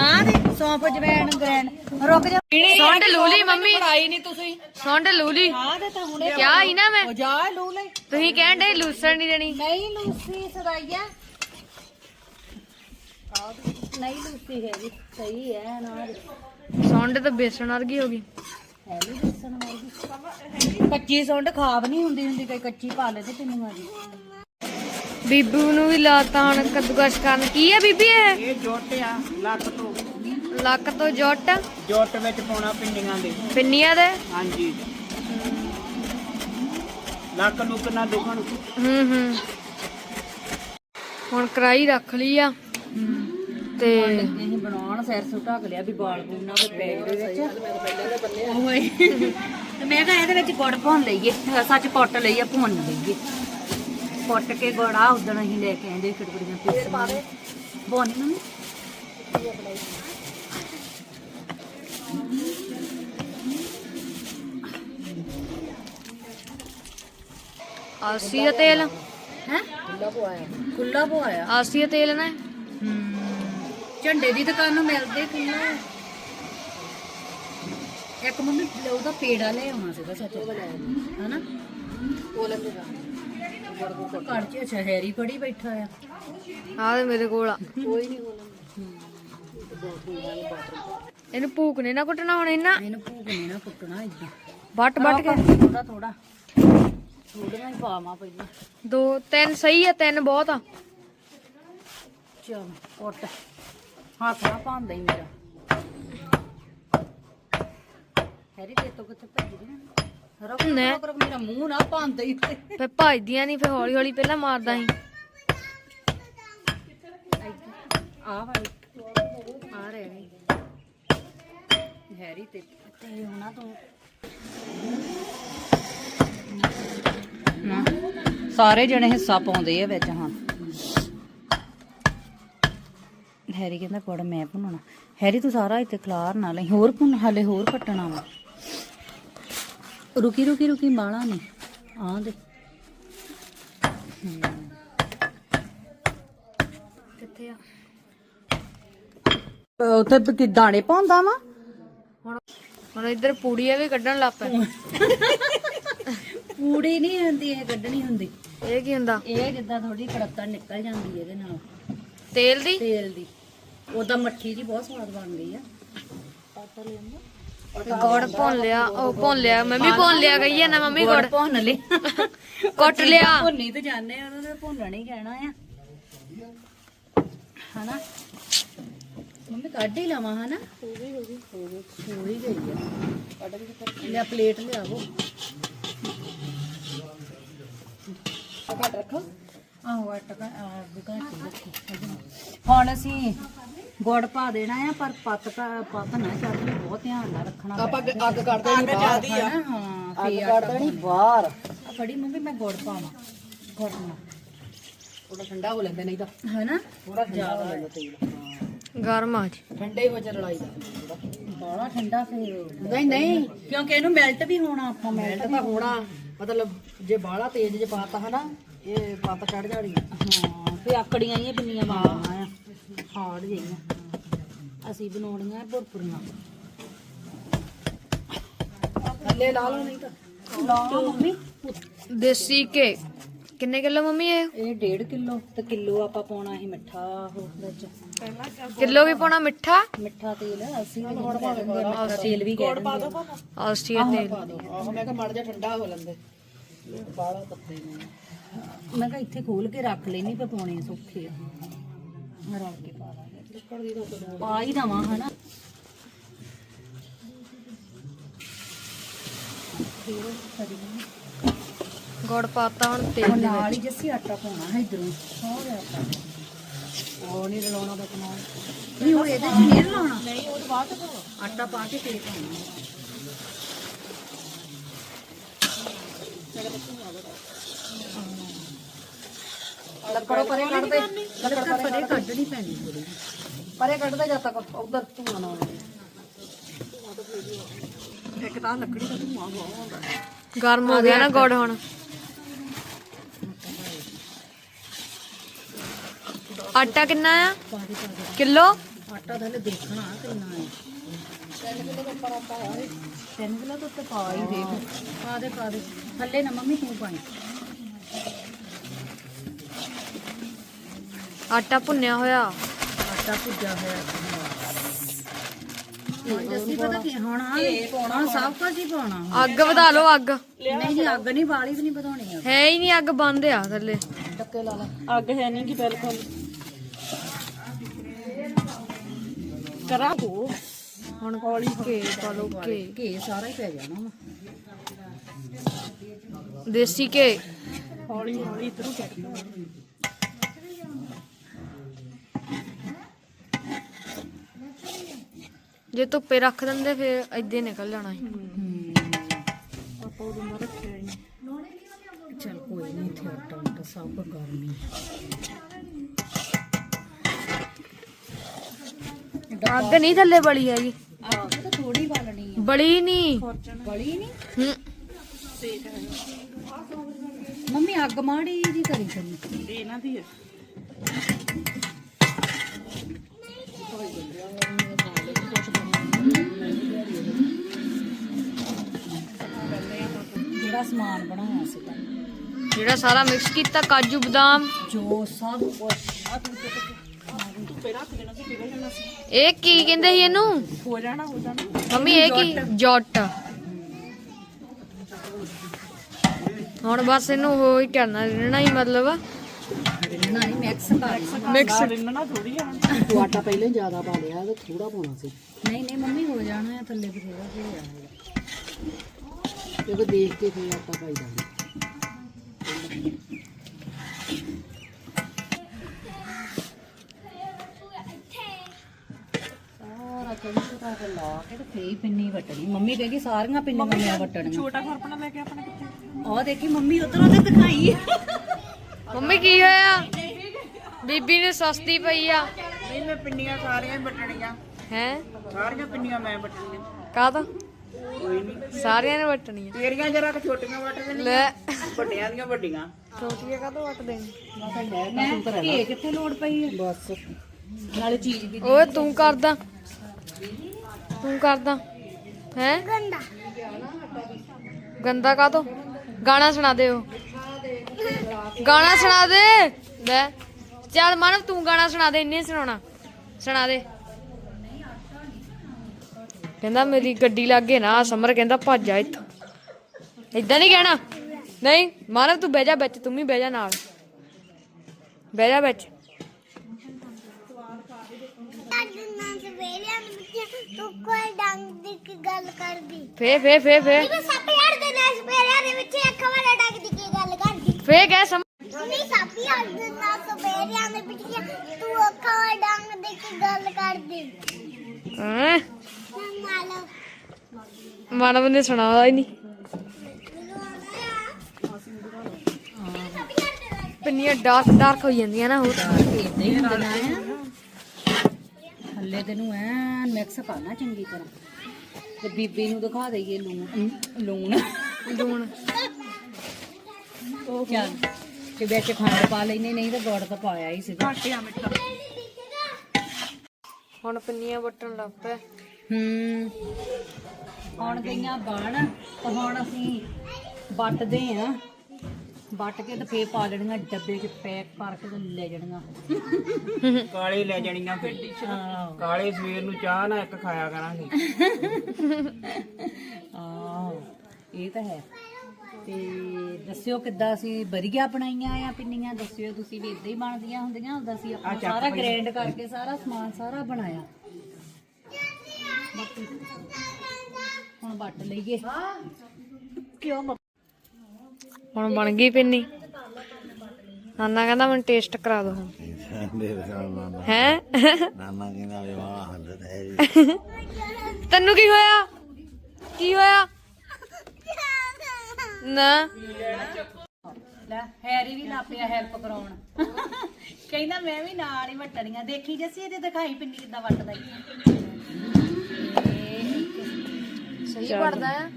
ਆ ਦੇ ਸੌਂਫ ਜਵੈਣ ਗ੍ਰੈਂਡ ਰੁਕ ਜਾ। ਸੌਂਡ ਲੂਲੀ ਮੰਮੀ। ਆਈ ਨਹੀਂ ਤੁਸੀਂ। ਸੌਂਡ ਲੂਲੀ। ਆ ਦੇ ਤਾਂ ਹੁਣੇ ਕਿਆ ਹੀ ਨਾ ਮੈਂ। ਹੋ ਜਾ ਲੂ ਲੈ ਤੁਸੀਂ ਕਹਿਣ ਦੇ ਲੂਸਣ ਨਹੀਂ ਦੇਣੀ। ਨਹੀਂ ਲੂਸੀ ਸਦਾਈਆ ਨਹੀਂ ਲੂਸੀ ਹੈਗੀ ਸਹੀ ਹੈ ਨਾ ਸੌਂਡ ਤਾਂ ਬੇਸਣ ਵਰਗੀ ਹੋ ਗਈ। ਹੈ ਨਹੀਂ ਦੱਸਣ ਵਾਲੀ ਕੱਚੀ ਸੁੰਡ ਖਾਬ ਨਹੀਂ ਹੁੰਦੀ ਹੁੰਦੀ ਕਈ ਕੱਚੀ ਪਾ ਲੈਦੇ ਪਿੰਨੂਆਂ ਦੀ ਬੀਬੂ ਨੂੰ ਵੀ ਲਾਤਾ ਹੁਣ ਕੱਦੂਕਸ਼ ਕਰਨ। ਕੀ ਆ ਬੀਬੀ ਇਹ? ਇਹ ਜੋਟ ਆ ਲੱਕ ਤੋਂ। ਲੱਕ ਤੋਂ ਜੁੱਟ? ਜੋਟ ਵਿੱਚ ਪਾਉਣਾ ਪਿੰਡੀਆਂ ਦੇ। ਪਿੰਨੀਆਂ ਦੇ? ਹਾਂਜੀ। ਲੱਕ ਲੁੱਕ ਨਾ ਦੁਖਣ। ਹੂੰ ਹੂੰ। ਹੁਣ ਕੜਾਈ ਰੱਖ ਲਈ ਆ। ਤੇ ਅਸੀਂ ਬਣਾਉਣ ਸਿਰ ਸੁ ਢੱਕ ਲਿਆ ਵੀ ਬਾਲ ਬੂਲ ਨਾ ਕੋਈ ਪੈ ਜਾਵੇ ਵਿੱਚ। ਓਏ। ਤੇ ਮੈਂ ਕਿਹਾ ਇਹਦੇ ਵਿੱਚ ਗੁੜ ਭੁੰਨ ਲਈਏ, ਸੱਚ ਕੁੱਟ ਲਈਏ, ਭੁੰਨ ਲਈਏ। ਕੁੱਟ ਕੇ ਗੁੜਾ ਉਦਣ ਅਸੀਂ ਲੈ ਕੇ ਆਂਦੇ ਖੜਕੜੀਆਂ ਪੀਸੀਆਂ ਬੋਨੀ ਮੰਮੀ ਆਸੀ ਦਾ ਤੇਲ। ਹੈ? ਖੁੱਲਾ ਪਵਾਇਆ। ਖੁੱਲਾ ਪਵਾਇਆ ਆਸੀ ਦਾ ਤੇਲ ਨਾ। ਝੰਡੇ ਦੀ ਦੁਕਾਨ ਨੂੰ ਮਿਲਦੇ ਕਿੰਨਾ ਇੱਕ ਮੰਮੀ ਉਹਦਾ ਪੇੜਾ ਲੈ ਆਉਣਾ ਸੀਗਾ ਸੱਚ। ਹਨਾ? ਉਹ ਲੈ ਘਰ ਚ ਅੱਛਾ ਹੈਰੀ ਫੜੀ ਬੈਠਾ ਆ। ਆਹ ਤੇ ਮੇਰੇ ਕੋਲ ਆ। ਕੋਈ ਨਹੀਂ ਇਹਨੂੰ ਭੂਕ ਨੇ ਨਾ ਕੁੱਟਣਾ ਹੁਣ ਇਹਨਾਂ ਇਹਨੂੰ ਭੂਕ ਨਹੀਂ ਨਾ ਕੁੱਟਣਾ ਇਦਾਂ। ਵੱਟ ਵੱਟ ਕੇ। ਥੋੜਾ ਥੋੜਾ ਥੋੜਾ ਹੀ ਪਾਵਾਂ ਪਹਿਲਾਂ। ਦੋ ਤਿੰਨ ਸਹੀ ਆ ਤਿੰਨ ਬਹੁਤ ਆ। ਚਲ ਕੁੱਟ ਹੱਥ ਨਾ ਪਾਉਂਦਾ ਹੀ ਮੇਰਾ। ਹੈਰੀ ਤੇ ਤੋਂ ਕਿੱਥੇ ਭੱਜ ਨਾ ਰੁਕ ਨੇ। ਰੁਕ ਰੁਕ ਮੇਰਾ ਮੂੰਹ ਨਾ ਪਾਉਂਦਾ ਹੀ ਫੇ ਭਜਦੀਆਂ ਨਹੀਂ ਫੇ ਹੌਲੀ ਹੌਲੀ ਪਹਿਲਾਂ ਮਾਰਦਾ ਸੀ। ਆ ਵਾਲੀ। ਆ ਰਹੇ ਨੇ ਹੈਰੀ ਤੇ ਤੇ ਹੋਣਾ ਤੂੰ ਨਾ। ਸਾਰੇ ਜਣੇ ਹਿੱਸਾ ਪਾਉਂਦੇ ਆ ਵਿੱਚ ਹਾਂ। ਹੈਰੀ ਕਹਿੰਦਾ ਕੋੜ ਮੈਂ ਭੁੰਨਣਾ। ਹੈਰੀ ਤੂੰ ਸਾਰਾ ਇੱਥੇ ਖਲਾਰ ਨਾ ਲਈ। ਹੋਰ ਭੁੰਨ ਹਲੇ ਹੋਰ ਕੱਟਣਾ ਵਾ। ਰੁਕੀ ਰੁਕੀ ਰੁਕੀ ਬਾਲਾ ਨੇ। ਆ ਦੇ ਕਿੱਥੇ ਆ? ਉੱਥੇ ਕਿ ਦਾਣੇ ਪਾਉਂਦਾ ਵਾ? ਹੁਣ ਇੱਧਰ ਪੂੜੀਆਂ ਵੀ ਕੱਢਣ ਲੱਗ ਪਏ। ਪੂੜੀ ਨਹੀਂ ਹੁੰਦੀ ਇਹ ਕੱਢਣੀ ਹੁੰਦੀ। ਇਹ ਕੀ ਹੁੰਦਾ? ਇਹ ਜਿੱਦਾਂ ਥੋੜੀ ਕੜੱਤਾ ਨਿਕਲ ਜਾਂਦੀ ਇਹਦੇ ਨਾਲ। ਤੇਲ ਦੀ? ਤੇਲ ਦੀ। ਉਹਦਾ ਮੱਠੀ ਜੀ ਬਹੁਤ ਸਵਾਦ ਬਣ ਗਈ ਆ। ਗੁੜ ਭੁੰਨ ਲਿਆ ਉਹ ਭੁੰਨ ਲਿਆ ਮੰਮੀ ਭੁੰਨ ਲਿਆ ਗਈ ਹੈ ਨਾ ਮੰਮੀ ਗੁੜ ਭੁੰਨ ਲੈ [LAUGHS] ਕੁੱਟ ਲਿਆ। ਭੁੰਨੀ ਤੇ ਆ ਉਹਨਾਂ ਨੇ ਭੁੰਨਣਾ ਹੀ ਕਹਿਣਾ ਆ। ਹਨਾ? ਮੰਮੀ ਕੱਢ ਹੀ ਲਵਾਂ ਹਨਾ? ਹੋ ਗਈ ਹੋ ਗਈ ਹੋ ਗਈ ਹੋ ਹੀ ਗਈ ਆ। ਕੱਢ ਕੇ ਲਿਆ ਪਲੇਟ ਲਿਆਵੋ। ਘੱਟ ਰੱਖੋ। ਹੁਣ ਅਸੀਂ ਗੁੜ ਪਾ ਦੇਣਾ ਆ ਪਰ ਪੱਤ ਤਾਂ ਪੱਤ ਨਾ ਚੜ੍ਹਨੀ ਬਹੁਤ ਧਿਆਨ ਨਾਲ ਰੱਖਣਾ ਆਪਾਂ ਅੱਗ ਕੱਢਦੇ ਨਹੀਂ ਬਾਹਰ। ਹਾਂ ਫੇਰ ਆਟਾ ਨਹੀਂ ਬਾਹਰ। ਆ ਫੜੀ ਮੰਮੀ ਮੈਂ ਗੁੜ ਪਾਵਾਂ ਗੁੜ ਨਾਲ ਥੋੜਾ ਠੰਡਾ ਹੋ ਲੈਂਦਾ ਨਹੀਂ ਤਾਂ। ਹੈਨਾ? ਥੋੜਾ ਜ਼ਿਆਦਾ ਹੋ ਲੈਂਦਾ ਤੇਲ। ਗਰਮ ਆ ਜੀ ਠੰਡੇ ਹੋ ਚ ਲੜਾਈ ਦਾ। ਬਾਲਾ ਠੰਡਾ ਫੇਰ। ਨਹੀਂ ਨਹੀਂ। ਕਿਉਂਕਿ ਇਹਨੂੰ ਮੈਲਟ ਵੀ ਹੋਣਾ ਆਪਾਂ ਮੈਲਟ ਤਾਂ ਹੋਣਾ। ਮਤਲਬ ਜੇ ਬਾਲਾ ਤੇਜ਼ ਜੇ ਪਾਤਾ ਹਨਾ ਇਹ ਪੱਤ ਚੜ ਜਾਣੀ ਹਾਂ ਫੇ ਆਕੜੀਆਂ ਹੀ ਪਿੰਨੀਆਂ ਬਣਾਉਣਾ ਆ ਹਾਰਡ ਜਿਹੀਆਂ। ਅਸੀਂ ਬਣਾਉਣੀਆਂ ਭੁਰਪੁਰੀਆਂ। ਥੱਲੇ ਲਾ ਲਓ ਨਹੀਂ ਤਾਂ। ਲਾ ਮੰਮੀ। ਦੇਸੀ ਕੇ ਕਿੰਨੇ ਕਿਲੋ ਮੰਮੀ ਇਹ? ਇਹ 1.5 ਕਿਲੋ ਤੇ ਕਿਲੋ ਆਪਾਂ ਪਾਉਣਾ ਸੀ ਮਿੱਠਾ ਉਹ ਵਿੱਚ। ਕਿਲੋ ਵੀ ਪਾਉਣਾ ਮਿੱਠਾ? ਮਿੱਠਾ ਤੇਲ ਅਸੀਂ ਵੀ ਨਹੀਂ ਕਹਿ ਦਿੰਦੇ ਮਿੱਠਾ ਤੇਲ ਵੀ ਦਿੰਦੇ ਆਸਟੀ ਦਾ ਤੇਲ। ਆਹੋ ਮੈਂ ਕਿਹਾ ਮੜ ਜਾ ਠੰਡਾ ਹੋ ਲੈਂਦੇ। ਬਾਲਾ ਤੱਤੇ ਨੇ। ਮੈਂ ਕਿਹਾ ਇੱਥੇ ਖੋਲ ਕੇ ਰੱਖ ਲੈਣੀ ਪੇ ਪਾਉਣੇ ਸੌਖੇ ਆ। ਰਲ ਕੇ ਪਾ ਲਾਂਗੇ। ਪਾ ਹੀ ਦਵਾਂ ਹਨਾ? ਫਿਰ ਕਰੀ ਗੁੜ ਪਾਤਾ ਹੁਣ ਉਹ ਤੇਲ ਦੇ ਨਾਲ ਹੀ ਜੱਸੀ ਆਟਾ ਪਾਉਣਾ ਹੈ ਇਧਰੋਂ। ਸਾਰੇ ਆਟਾ। ਉਹ ਨਹੀਂ ਰਲਾਉਣਾ ਬਚਣਾ ਨਹੀਂ ਉਹ ਇਹਦੇ ਚ ਨਹੀਂ ਰਲਾਉਣਾ। ਨਹੀਂ ਉਹ ਬਾਅਦ ਚ ਆਟਾ ਪਾ ਕੇ ਫੇਰ ਪਾਉਣਾ। ਲੱਕੜੋਂ ਪਰੇ ਕੱਢ ਦੇ। ਲੱਕੜ ਪਰੇ ਕੱਢਣੀ ਪੈਣੀ ਥੋੜੀ ਪਰੇ ਕੱਢ ਦੇ ਜਦ ਤੱਕ ਉਧਰ ਧੂਆਂ ਨਾ ਆਵੇ ਇੱਕ ਤਾਂ ਲੱਕੜੀ ਦਾ ਧੂਆਂ ਬਹੁਤ ਆਉਂਦਾ ਗਰਮ ਹੋ ਗਿਆ ਨਾ ਗੁੜ ਹੁਣ। ਆਟਾ ਕਿੰਨਾ ਆ? ਕਿਲੋ? ਆਟਾ ਤਾਂ ਹਲੇ ਦੇਖਣਾ ਕਿੰਨਾ ਹੈ 3 ਕਿਲੋ ਦਾ ਪਰ ਆਟਾ ਹੈ 3 ਕਿਲੋ ਤੋਂ ਉੱਤੇ ਪਾ ਹੀ ਦੇ। ਪਾ ਦੇ ਪਾ ਦੇ। ਥੱਲੇ ਨਾ ਮੰਮੀ ਤੂੰ ਪਾਈ। ਆਟਾ ਭੁੰਨਿਆ ਹੋਇਆ। ਆਟਾ ਭੁੱਜਾ ਹੋਇਆ। ਹੁਣ ਦੱਸੀ ਪਤਾ ਕੀ ਹੁਣ ਆ ਹੁਣ ਸਭ ਕੁਝ ਹੀ ਪਾਉਣਾ। ਅੱਗ ਵਧਾ ਲਓ ਅੱਗ। ਨਹੀਂ ਨਹੀਂ ਅੱਗ ਨਹੀਂ ਬਾਲੀ ਵੀ ਨਹੀਂ ਵਧਾਉਣੀ ਆ। ਹੈ ਹੀ ਨਹੀਂ ਅੱਗ ਬੰਦ ਆ ਥੱਲੇ। ਟੱਕੇ ਲਾ ਲਾ। ਅੱਗ ਹੈ ਨਹੀਂ ਕਿ ਬਿਲਕੁਲ। ਕਰਾ ਹੋ ਹੁਣ ਹੌਲੀ ਕੇ ਪਾ ਲਓ ਕੇ ਘੇ ਸਾਰਾ ਹੀ ਪੈ ਜਾਣਾ। ਦੇਸੀ ਕੇ ਹੌਲੀ ਹੌਲੀ ਇਧਰੋਂ ਚੱਕ ਜੇ ਧੁੱਪੇ ਰੱਖ ਦਿੰਦੇ ਫਿਰ ਏਦਾਂ ਹੀ ਨਿਕਲ ਜਾਣਾ ਸੀ। ਆਪਾਂ ਉਦੋਂ ਦਾ ਰੱਖਿਆ ਹੀ ਚੱਲ ਕੋਈ ਨਹੀਂ ਇੱਥੇ ਆਟਾ ਉਟਾ ਸਭ ਕੁਝ ਗਰਮੀ ਅੱਗ ਨਹੀਂ ਥੱਲੇ ਬਲੀ ਹੈਗੀ। ਅੱਗ ਤਾਂ ਥੋੜੀ ਬਾਲਣੀ ਆ। ਬਲੀ ਨਹੀਂ ਬੜੀ ਨਹੀਂ ਹੂੰ। ਮੰਮੀ ਅੱਗ ਮਾੜੀ ਜੀ ਕਰੀ ਇਹ ਇਹਨਾਂ ਦੀ ਹੈ ਜਿਹੜਾ ਸਮਾਨ ਬਣਾਇਆ ਸੀ ਜਿਹੜਾ ਸਾਰਾ ਮਿਕਸ ਕੀਤਾ ਕਾਜੂ ਬਦਾਮ। ਜੋ ਸਭ ਕੁਝ ਇਹ ਕੀ ਕਹਿੰਦੇ ਸੀ ਇਹਨੂੰ? ਹੋ ਜਾਣਾ ਹੋ ਜਾਣਾ। ਮੰਮੀ ਇਹ ਕੀ? ਜੋਟ। ਹੁਣ ਬਸ ਇਹਨੂੰ ਉਹ ਹੀ ਕਰਨਾ ਰਹਿਣਾ ਹੀ ਮਤਲਬ। ਰਿੰਨਾ ਨਹੀਂ ਮਿਕਸ ਕਰਨਾ ਮਿਕਸ ਰਿੰਨਣਾ ਥੋੜੀ ਆ। ਤੂੰ ਆਟਾ ਪਹਿਲਾਂ ਜ਼ਿਆਦਾ ਪਾ ਲਿਆ ਤੇ ਥੋੜਾ ਪਾਉਣਾ ਸੀ। ਨਹੀਂ ਨਹੀਂ ਮੰਮੀ ਹੋ ਜਾਣਾ ਹੈ ਥੱਲੇ ਬਥੇਰਾ ਹੋ ਜਾਣਾ। ਇਹ ਦੇਖ ਕੇ ਫਿਰ ਆਟਾ ਪਾਈ ਦਾਂਗੇ ਸਾਰਾ ਕੜੀ ਸੁਕਾ ਕੇ ਲਾ ਕੇ ਤੇ ਫੇਰ ਹੀ ਪਿੰਨੀ ਵਟਣੀ। ਮੰਮੀ ਕਹੇਗੀ ਸਾਰੀਆਂ ਪਿੰਨੀਆਂ ਮੈਂ ਵਟਣੀਆਂ। ਛੋਟਾ ਖਰਪਣਾ ਲੈ ਕੇ ਆਪਣਾ ਕਿੱਥੇ ਆਹ ਦੇਖੀ ਮੰਮੀ ਉਧਰੋਂ ਤੇ ਦਿਖਾਈ ਮੰਮੀ ਕੀ ਹੋਇਆ? ਬੀਬੀ ਨੇ ਸਸਤੀ ਪਈ ਆ। ਨਹੀਂ ਮੈਂ ਪਿੰਨੀਆਂ ਸਾਰੀਆਂ ਹੀ ਵੱਟਣੀਆਂ। ਹੈ? ਸਾਰੀਆਂ ਪਿੰਨੀਆਂ ਮੈਂ ਵੱਟਣੀਆਂ। ਕਾਹਦਾ? ਕੋਈ ਨਹੀਂ ਸਾਰਿਆਂ ਨੇ ਵਟਣੀਆਂ। ਤੇਰੀਆਂ ਜਰਾ ਕਿ ਛੋਟੀਆਂ ਵੱਟ ਦੇਣੀਆਂ। ਲੈ। ਵੱਡੀਆਂ ਦੀਆਂ ਵੱਡੀਆਂ। ਛੋਟੀਆਂ ਕਾਹਦੋਂ ਵਟ ਦੇਣੀ ਮੈਂ ਘੇ ਕਿੱਥੇ ਲੋੜ ਪਈ ਹੈ ਬਸ। ਨਾਲੇ ਚੀਜ਼ ਵੀ ਓਏ ਤੂੰ ਕਰਦਾ। ਤੂੰ ਕਰਦਾ। ਹੈ? ਗੰਦਾ। ਗੰਦਾ ਕਾਹਤੋਂ? ਗਾਣਾ ਸੁਣਾ ਦੇ ਉਹ। ਗਾਣਾ ਸੁਣਾ ਦੇ। ਲੈ। ਚੱਲ ਮਾਨਵ ਤੂੰ ਗਾਣਾ ਸੁਣਾ ਦੇ ਇੰਨੇ ਸੁਣਾਉਣਾ। ਸੁਣਾ ਦੇ। ਕਹਿੰਦਾ ਮੇਰੀ ਗੱਡੀ ਲੱਗੇ ਨਾ ਸਮਰ ਕਹਿੰਦਾ ਭੱਜ ਜਾ ਇੱਥੋਂ। ਇਦਾਂ ਨਹੀਂ ਕਹਿਣਾ? ਨਹੀਂ, ਮਾਨਵ ਤੂੰ ਬਹਿ ਜਾ ਵਿੱਚ, ਤੂੰ ਵੀ ਬਹਿ ਜਾ ਨਾਲ। ਬਹਿ ਜਾ ਵਿੱਚ। ਫੇ ਫੇ ਫੇ ਫੇ ਜਿਵੇਂ ਸੱਪ ਹੜਦੇ ਨੇ ਸਪੇਰਿਆਂ ਦੇ ਵਿੱਚ ਅੱਖਾਂ ਵਾਲੇ ਡੰਗ ਦੀ ਕੀ ਗੱਲ ਕਰਦੀ ਫੇ ਕਹਿ ਸਮ ਨਹੀਂ ਸੱਪ ਹੜਦੇ ਨਾ ਸਪੇਰਿਆਂ ਦੇ ਵਿੱਚ ਤੂੰ ਅੱਖਾਂ ਵਾਲੇ ਡੰਗ ਦੀ ਕੀ ਗੱਲ ਕਰਦੀ ਹੈਂ? ਮਾਨਵ ਨੇ ਸੁਣਾਇਆ ਹੀ ਨਹੀਂ। ਪਿੰਨੀਆਂ ਡਾਰਕ ਡਾਰਕ ਹੋ ਜਾਂਦੀਆਂ ਨਾ ਹੋਰ। ਇਦਾਂ ਹੀ ਹੁੰਦੀਆਂ ਆ ਥੱਲੇ ਤੈਨੂੰ ਐਨ ਮਿਕਸ ਕਰਨਾ ਚੰਗੀ ਤਰ੍ਹਾਂ। ਤੇ ਬੀਬੀ ਨੂੰ ਦਿਖਾ ਦਈਏ ਲੂਣ। ਲੂਣ। ਲੂਣ। ਚੱਲ। ਤੇ ਵਿੱਚ ਖੰਡ ਪਾ ਲੈਨੇ ਨਹੀਂ ਤਾਂ ਗੁੜ ਤਾਂ ਪਾਇਆ ਹੀ ਘਾਟਿਆ ਮਿੱਠਾ ਹੁਣ ਪਿੰਨੀਆਂ ਵੱਟਣ ਲੱਗ ਪਏ। ਹੂੰ। ਹੁਣ ਗਈਆਂ ਬਣ ਤੇ ਹੁਣ ਅਸੀਂ ਵੱਟਦੇ ਆ। ਵੱਟ ਕੇ ਤੇ ਫੇਰ ਪਾ ਲੈਣੀਆਂ ਡੱਬੇ 'ਚ ਪੈਕ ਕਰਕੇ ਤੇ ਲੈ ਜਾਣੀਆਂ। ਕਾਲੇ ਲੈ ਜਾਣੀਆਂ ਫਿਰ। ਆਹ। ਕਾਲੇ ਸਵੇਰ ਨੂੰ ਚਾਹ ਨਾ ਇੱਕ ਖਾਇਆ ਕਰਾਂਗੇ। ਆਹ ਇਹ ਤਾਂ ਹੈ। ਤੇ ਦੱਸਿਓ ਕਿੱਦਾਂ ਅਸੀਂ ਵਧੀਆ ਬਣਾਈਆਂ ਆ ਪਿੰਨੀਆਂ? ਦੱਸਿਓ ਤੁਸੀਂ ਵੀ ਇਦਾਂ ਹੀ ਬਣਦੀਆਂ ਹੁੰਦੀਆਂ ਹੁੰਦਾ ਸੀ ਆਪਾਂ ਸਾਰਾ ਗ੍ਰੈਂਡ ਕਰਕੇ ਸਾਰਾ ਸਮਾਨ ਸਾਰਾ ਬਣਾਇਆ। ਬਾਕੀ ਹੁਣ ਵੱਟ ਲਈਏ। ਕਿਉਂ ਮ- ਹੁਣ ਬਣ ਗਈ ਪਿੰਨੀ। ਨਾਨਾ ਕਹਿੰਦਾ ਮੈਨੂੰ ਟੇਸਟ ਕਰਾ ਦੋ ਹੁਣ। ਹੈ? ਨਾਨਾ ਕਹਿੰਦਾ ਵੀ ਵਾਹ ਹੱਦ ਹੈ ਤੈਨੂੰ ਕੀ ਹੋਇਆ? ਕੀ ਹੋਇਆ? ਨਾ। ਲੈ ਹੈਰੀ ਵੀ ਨਾ ਪਿਆ ਹੈਲਪ ਕਰਾਉਣ। ਕਹਿੰਦਾ ਮੈਂ ਵੀ ਨਾਲ ਹੀ ਵੱਟਣੀਆਂ। ਦੇਖੀ ਜੱਸੀ ਇਹਦੇ ਦਿਖਾਈ ਪਿੰਨੀ ਕਿੱਦਾਂ ਵੱਟਦਾ। ਸਹੀ ਪੜਦਾ ਆ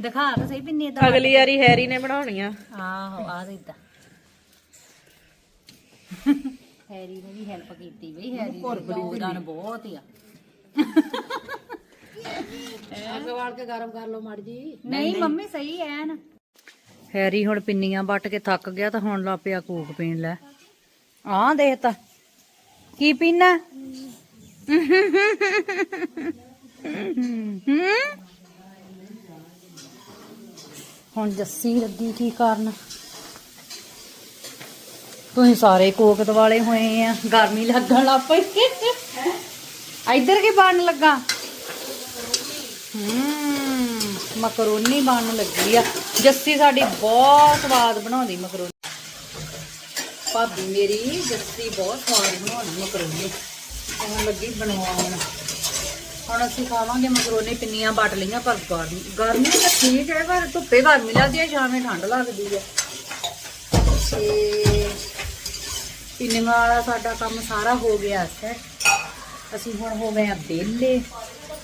ਦਿਖਾ ਤਾਂ ਸਹੀ ਪਿੰਨੀ ਇਦਾਂ ਅਗਲੀ ਵਾਰੀ ਹੈਰੀ ਨੇ ਬਣਾਉਣੀਆਂ। ਆਹੋ ਆ ਦੇ ਇਦਾਂ। ਹੈਰੀ ਨੇ ਵੀ ਹੈਲਪ ਕੀਤੀ ਬਈ ਹੈਰੀ ਦਾ ਯੋਗਦਾਨ ਬਹੁਤ ਆ। ਅੱਗ ਵਾਲ ਕੇ ਗਰਮ ਕਰ ਲਓ ਮੜ ਜੀ। ਨਹੀਂ ਮੰਮੀ ਸਹੀ ਐਨ। ਹੈਰੀ ਹੁਣ ਪਿੰਨੀਆਂ ਵੱਟ ਕੇ ਥੱਕ ਗਿਆ ਤਾਂ ਹੁਣ ਲਾ ਪਿਆ ਕੋਕ ਪੀਣ ਲੈ। ਆਹ ਦੇਖ ਤਾ। ਕੀ ਪੀਣਾ ਹੁਣ ਜੱਸੀ ਲੱਗੀ ਕੀ ਕਰਨ? ਤੁਸੀਂ ਸਾਰੇ ਕੋਕਤ ਵਾਲੇ ਹੋਏ ਆ, ਗਰਮੀ ਲੱਗਣ ਲੱਗ ਪਈ। ਇੱਧਰ ਕੀ ਬਣ ਲੱਗਾ? ਹਮ ਮਕਰੋਨੀ ਬਣਨ ਲੱਗੀ ਆ। ਜੱਸੀ ਸਾਡੀ ਬਹੁਤ ਸਵਾਦ ਬਣਾਉਂਦੀ ਮਕਰੋਨੀ। ਭਾਬੀ ਮੇਰੀ ਜੱਸੀ ਬਹੁਤ ਸਵਾਦ ਬਣਾਉਂਦੀ ਮਕਰੋਨੀ। ਹੁਣ ਲੱਗੀ ਬਣਵਾਉਣ। ਹੁਣ ਅਸੀਂ ਖਾਵਾਂਗੇ ਮਕਰੋਨੀ ਪਿੰਨੀਆਂ ਵੱਟ ਲਈਆਂ ਪਰ ਗਰਮੀ ਗਰਮੀ ਤਾਂ ਠੀਕ ਹੈ, ਪਰ ਧੁੱਪੇ ਗਰਮੀ ਲੱਗਦੀ ਹੈ ਸ਼ਾਮੇ ਠੰਡ ਲੱਗਦੀ ਹੈ। ਤੇ ਪਿੰਨੀਆਂ ਵਾਲਾ ਸਾਡਾ ਕੰਮ ਸਾਰਾ ਹੋ ਗਿਆ ਸੈਟ ਅਸੀਂ ਹੁਣ ਹੋ ਗਏ ਆ ਵਿਹਲੇ,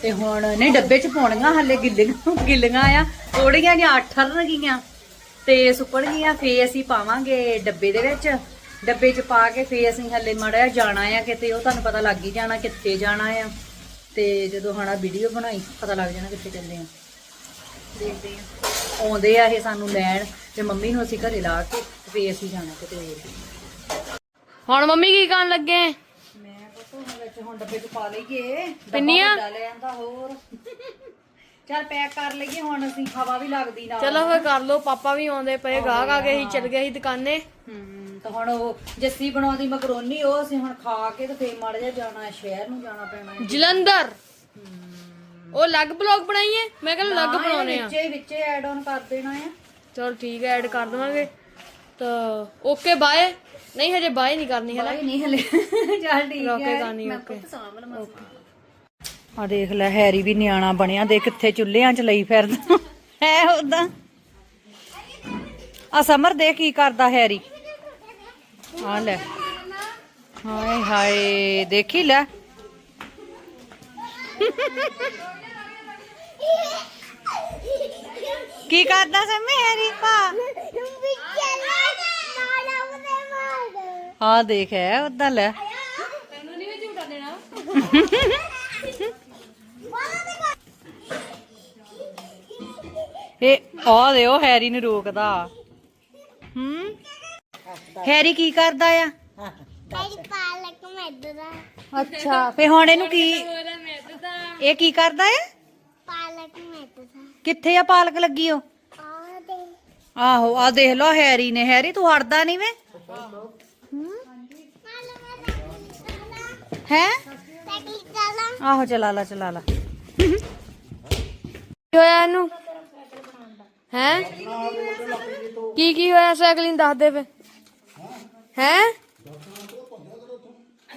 ਤੇ ਹੁਣ ਨਹੀਂ ਡੱਬੇ ਚ ਪਾਉਣੀਆਂ ਹੱਲੇ ਗਿੱਲੀਆਂ ਗਿੱਲੀਆਂ ਆ ਥੋੜੀਆਂ ਜਿਹੀਆਂ ਅੱਠ ਗਈਆਂ ਤੇ ਸੁੱਕਣ ਗਈਆਂ ਫੇ ਅਸੀਂ ਪਾਵਾਂਗੇ ਡੱਬੇ ਦੇ ਵਿੱਚ। ਡੱਬੇ ਚ ਪਾ ਕੇ ਫੇ ਅਸੀਂ ਹੱਲੇ ਮੜਿਆ ਜਾਣਾ ਆ, ਕਿਤੇ ਉਹ ਤੁਹਾਨੂੰ ਪਤਾ ਲੱਗ ਹੀ ਜਾਣਾ ਕਿੱਥੇ ਜਾਣਾ ਆ। ਤੇ ਜਦੋਂ ਹਣਾ ਵੀਡੀਓ ਬਣਾਈ ਪਤਾ ਲੱਗ ਜਾਣਾ ਕਿੱਥੇ ਚੱਲੇ ਆ। ਦੇਖਦੇ ਆ। ਆਉਂਦੇ ਆ ਇਹ ਸਾਨੂੰ ਲੈਣ ਤੇ ਮੰਮੀ ਨੂੰ ਅਸੀਂ ਘਰੇ ਲਾ ਕੇ ਫੇ ਅਸੀਂ ਜਾਣਾ ਕਿਤੇ ਹੋਰ। ਹੁਣ ਮੰਮੀ ਕੀ ਕਰਨ ਲੱਗੇ? ਮੈਂ ਪਤਾ ਵਿੱਚ ਹੁਣ ਡੱਬੇ ਚ ਪਾ ਲਈਏ। ਪਿੰਨੀਆਂ? ਲੈ ਆਂਦਾ ਹੋਰ। ਚੱਲ ਪੈਕ ਕਰ ਲਈਏ ਹੁਣ ਅਸੀਂ ਹਵਾ ਵੀ ਲੱਗਦੀ ਨਾਲ। ਚਲੋ ਫਿਰ ਕਰ ਲਓ ਪਾਪਾ ਵੀ ਆਉਂਦੇ ਪਏ ਗਾਹਕ ਆ ਗਏ ਸੀ ਚੱਲ ਗਏ ਸੀ ਦੁਕਾਨੇ। ਹੂੰ ਤਾਂ ਹੁਣ ਉਹ ਜੱਸੀ ਬਣਾਉਂਦੀ ਮਕਰੋਨੀ ਉਹ ਅਸੀਂ ਹੁਣ ਖਾ ਕੇ ਤੇ ਫੇਰ ਮੜ ਜਾ ਜਾਣਾ ਹੈ, ਸ਼ਹਿਰ ਨੂੰ ਜਾਣਾ ਪੈਣਾ ਹੈ। ਜਲੰਧਰ। ਉਹ ਅਲੱਗ ਬਲੌਗ ਬਣਾਈਏ? ਮੈਂ ਕਹਿੰਦਾ ਅਲੱਗ ਹਾਂ, ਇਹ ਬਣਾਉਣੇ ਆ। ਵਿੱਚੇ ਵਿੱਚੇ ਐਡ ਆਨ ਕਰ ਦੇਣਾ ਆ ਚਲ ਠੀਕ ਹੈ ਐਡ ਕਰ ਦਵਾਂਗੇ। ਤਾਂ ਓਕੇ ਬਾਏ ਨਹੀਂ ਹਜੇ ਬਾਏ ਨਹੀਂ ਕਰਨੀ ਹੈ ਭਾਈ ਨਹੀਂ ਹਲੇ। ਚੱਲ ਠੀਕ ਹੈ। ਕਰਨੀ ਓਕੇ ਆ ਦੇਖ ਲੈ ਹੈਰੀ ਵੀ ਨਿਆਣਾ ਬਣਿਆ ਦੇ ਕਿੱਥੇ ਚੁੱਲ੍ਹਿਆਂ 'ਚ ਲਈ ਫਿਰਦਾ। ਹੈ ਉਦਾਂ ਆ ਸਮਰ ਦੇ ਕੀ ਕਰਦਾ ਹੈਰੀ। ਆ ਲੈ। ਹਾਏ ਹਾਏ ਦੇਖੀ ਲੈ। ਕੀ ਕਰਦਾ ਸਮੇ ਹੈਰੀ ਭਾ? ਆ ਦੇਖ ਹੈ ਉਦਾਂ ਲੈ। [LAUGHS] ਇਹ ਆ ਦੇ ਉਹ ਹੈਰੀ ਨੂੰ ਰੋਕਦਾ। ਹੂੰ? ਹੈਰੀ ਕੀ ਕਰਦਾ ਆ? ਪਾਲਕ ਮੈਦਾ ਅੱਛਾ ਫੇ ਹੁਣ ਇਹਨੂੰ ਕੀ ਇਹ ਕੀ ਕਰਦਾ ਆ? ਪਾਲਕ ਮੈਦਾ ਕਿੱਥੇ ਆ ਪਾਲਕ ਲੱਗੀ ਉਹ? ਦੇ ਆਹੋ ਆ ਦੇਖ ਲੋ ਹੈਰੀ ਨੇ। ਹੈਰੀ ਤੂੰ ਹਟਦਾ ਨਹੀਂ ਵੇ। ਹੈ? ਆਹੋ ਚਲਾ ਲਾ ਚਲਾ ਲਾ। ਕੀ ਹੋਇਆ ਇਹਨੂੰ? ਹੈ? ਕੀ ਕੀ ਹੋਇਆ ਸਾਈਕਲਿੰਗ ਦੱਸ ਦੇ ਫੇ ਹੈ?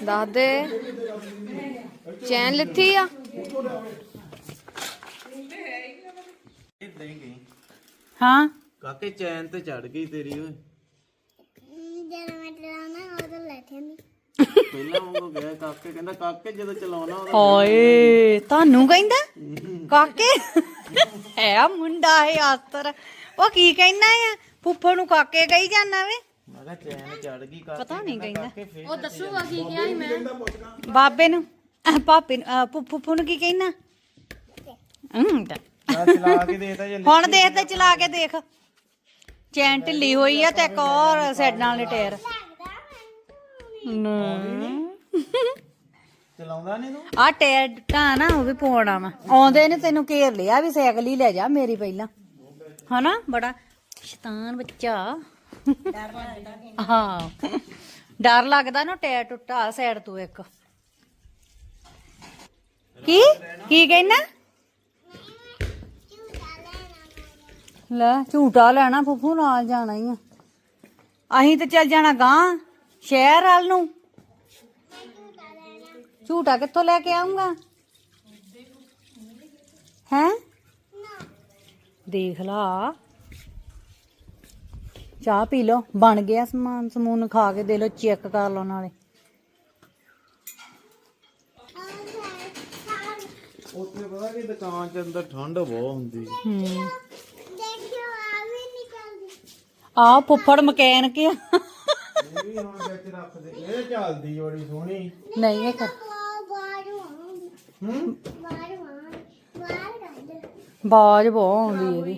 ਦੱਸ ਦੇ। ਚੈਨ ਲਿੱਤੀ ਆ? ਇਦਾਂ ਹੀ। ਗਈ ਹਾਂ ਕਾਕੇ ਚੈਨ ਤੇ ਚੜ ਗਈ ਤੇਰੀ ਓਏ। ਜਦੋਂ ਮੈਂ ਚਲਾਉਣਾ ਉਦੋਂ ਲੈ ਜਾਂਦੀ। ਪਹਿਲਾਂ ਵਾਂਗੂ ਗਿਆ ਕਾਕੇ ਕਹਿੰਦਾ ਕਾਕੇ ਜਦੋਂ ਚਲਾਉਣਾ ਉਹਦਾ ਓਏ ਤੁਹਾਨੂੰ ਕਹਿੰਦਾ? ਕਾਕੇ? ਹੈ ਆ ਮੁੰਡਾ ਹੈ ਆਸਤਰ। ਉਹ ਕੀ ਕਹਿੰਦਾ ਆ? ਫੁੱਫੋ ਨੂੰ ਕਾਕੇ ਕਹੀ ਜਾਂਦਾ ਵੇ। ਮੈਂ ਕਿਹਾ ਚੈਨ ਚੜ ਗਈ ਕਾਕੇ ਪਤਾ ਨਹੀਂ ਕਹਿੰਦਾ ਉਹ ਦੱਸੂਗਾ ਕੀ ਕਿਹਾ ਸੀ ਮੈਂ। ਬਾਬੇ ਨੂੰ ਅਹ ਪਾਪੇ ਨੂੰ ਅਹ ਫੁ- ਫੁੱਫੂ ਨੂੰ ਕੀ ਕਹਿੰਦਾ? ਹਮ, ਤਾਂ। ਆ ਚਲਾ ਕੇ ਦੇਤਾ ਜੇ ਹੁਣ ਦੇਖ ਤੇ ਚਲਾ ਕੇ ਦੇਖ। ਚੈਨ ਢਿੱਲੀ ਹੋਈ ਆ ਤੇ ਇੱਕ ਹੋਰ ਸਾਈਡਾਂ ਵਾਲੇ ਟਾਇਰ ਚਲਾਉਂਦਾ ਨਹੀਂ ਤੂੰ? ਆ ਟਾਇਰ ਨਾ, ਉਹ ਵੀ ਪਾਉਣਾ ਵਾ। ਆਉਂਦੇ ਨੇ ਤੈਨੂੰ ਘੇਰ ਲਿਆ ਵੀ ਸਾਈਕਲ ਹੀ ਲੈ ਜਾ ਮੇਰੀ ਪਹਿਲਾਂ। ਹਨਾ? ਬੜਾ ਸ਼ੈਤਾਨ ਬੱਚਾ। ਹਾਂ। ਡਰ ਲੱਗਦਾ ਨਾ ਟਾਇਰ ਟੁੱਟਾ ਸਾਈਡ ਤੋਂ ਇੱਕ। ਕੀ? ਕੀ ਕਹਿਣਾ ਲੈ, ਝੂਟਾ ਲੈਣਾ ਫੁੱਫੂ, ਨਾਲ ਜਾਣਾ ਹੀ ਆ। ਅਸੀਂ ਤੇ ਚੱਲ ਜਾਣਾ ਗਾਂ ਸ਼ਹਿਰ ਵੱਲ ਨੂੰ? ਝੂਟਾ ਕਿੱਥੋਂ ਲੈ ਕੇ ਆਉਂਗਾ ਹੈ? ਦੇਖ ਲਾ। ਚਾਹ ਪੀ ਲਓ ਬਣ ਗਿਆ ਸਮਾਨ ਸਮੂਨ ਖਾ ਕੇ ਦੇ ਲਓ ਚੈੱਕ ਕਰ ਲਓ ਨਾਲੇ। ਉੱਥੇ ਪਤਾ ਕਿ ਦੁਕਾਨ ਚ ਅੰਦਰ ਠੰਡ ਬਹੁਤ ਹੁੰਦੀ। ਹੂੰ। ਦੇਖਿਓ ਆ ਵੀ ਨਹੀਂ ਚੱਲਦੀ ਆ ਫੁੱਫੜ ਮਕੈਨਿਕ ਆ ਇਹ ਵੀ ਹੁਣ ਵਿੱਚ ਰੱਖਦੇ ਇਹ ਚੱਲਦੀ ਬੜੀ ਸੋਹਣੀ। ਨਹੀਂ ਇਹ ਕਰ। ਹੂੰ? ਬਾਜ ਆਉਂਦੀ ਇਹਦੀ।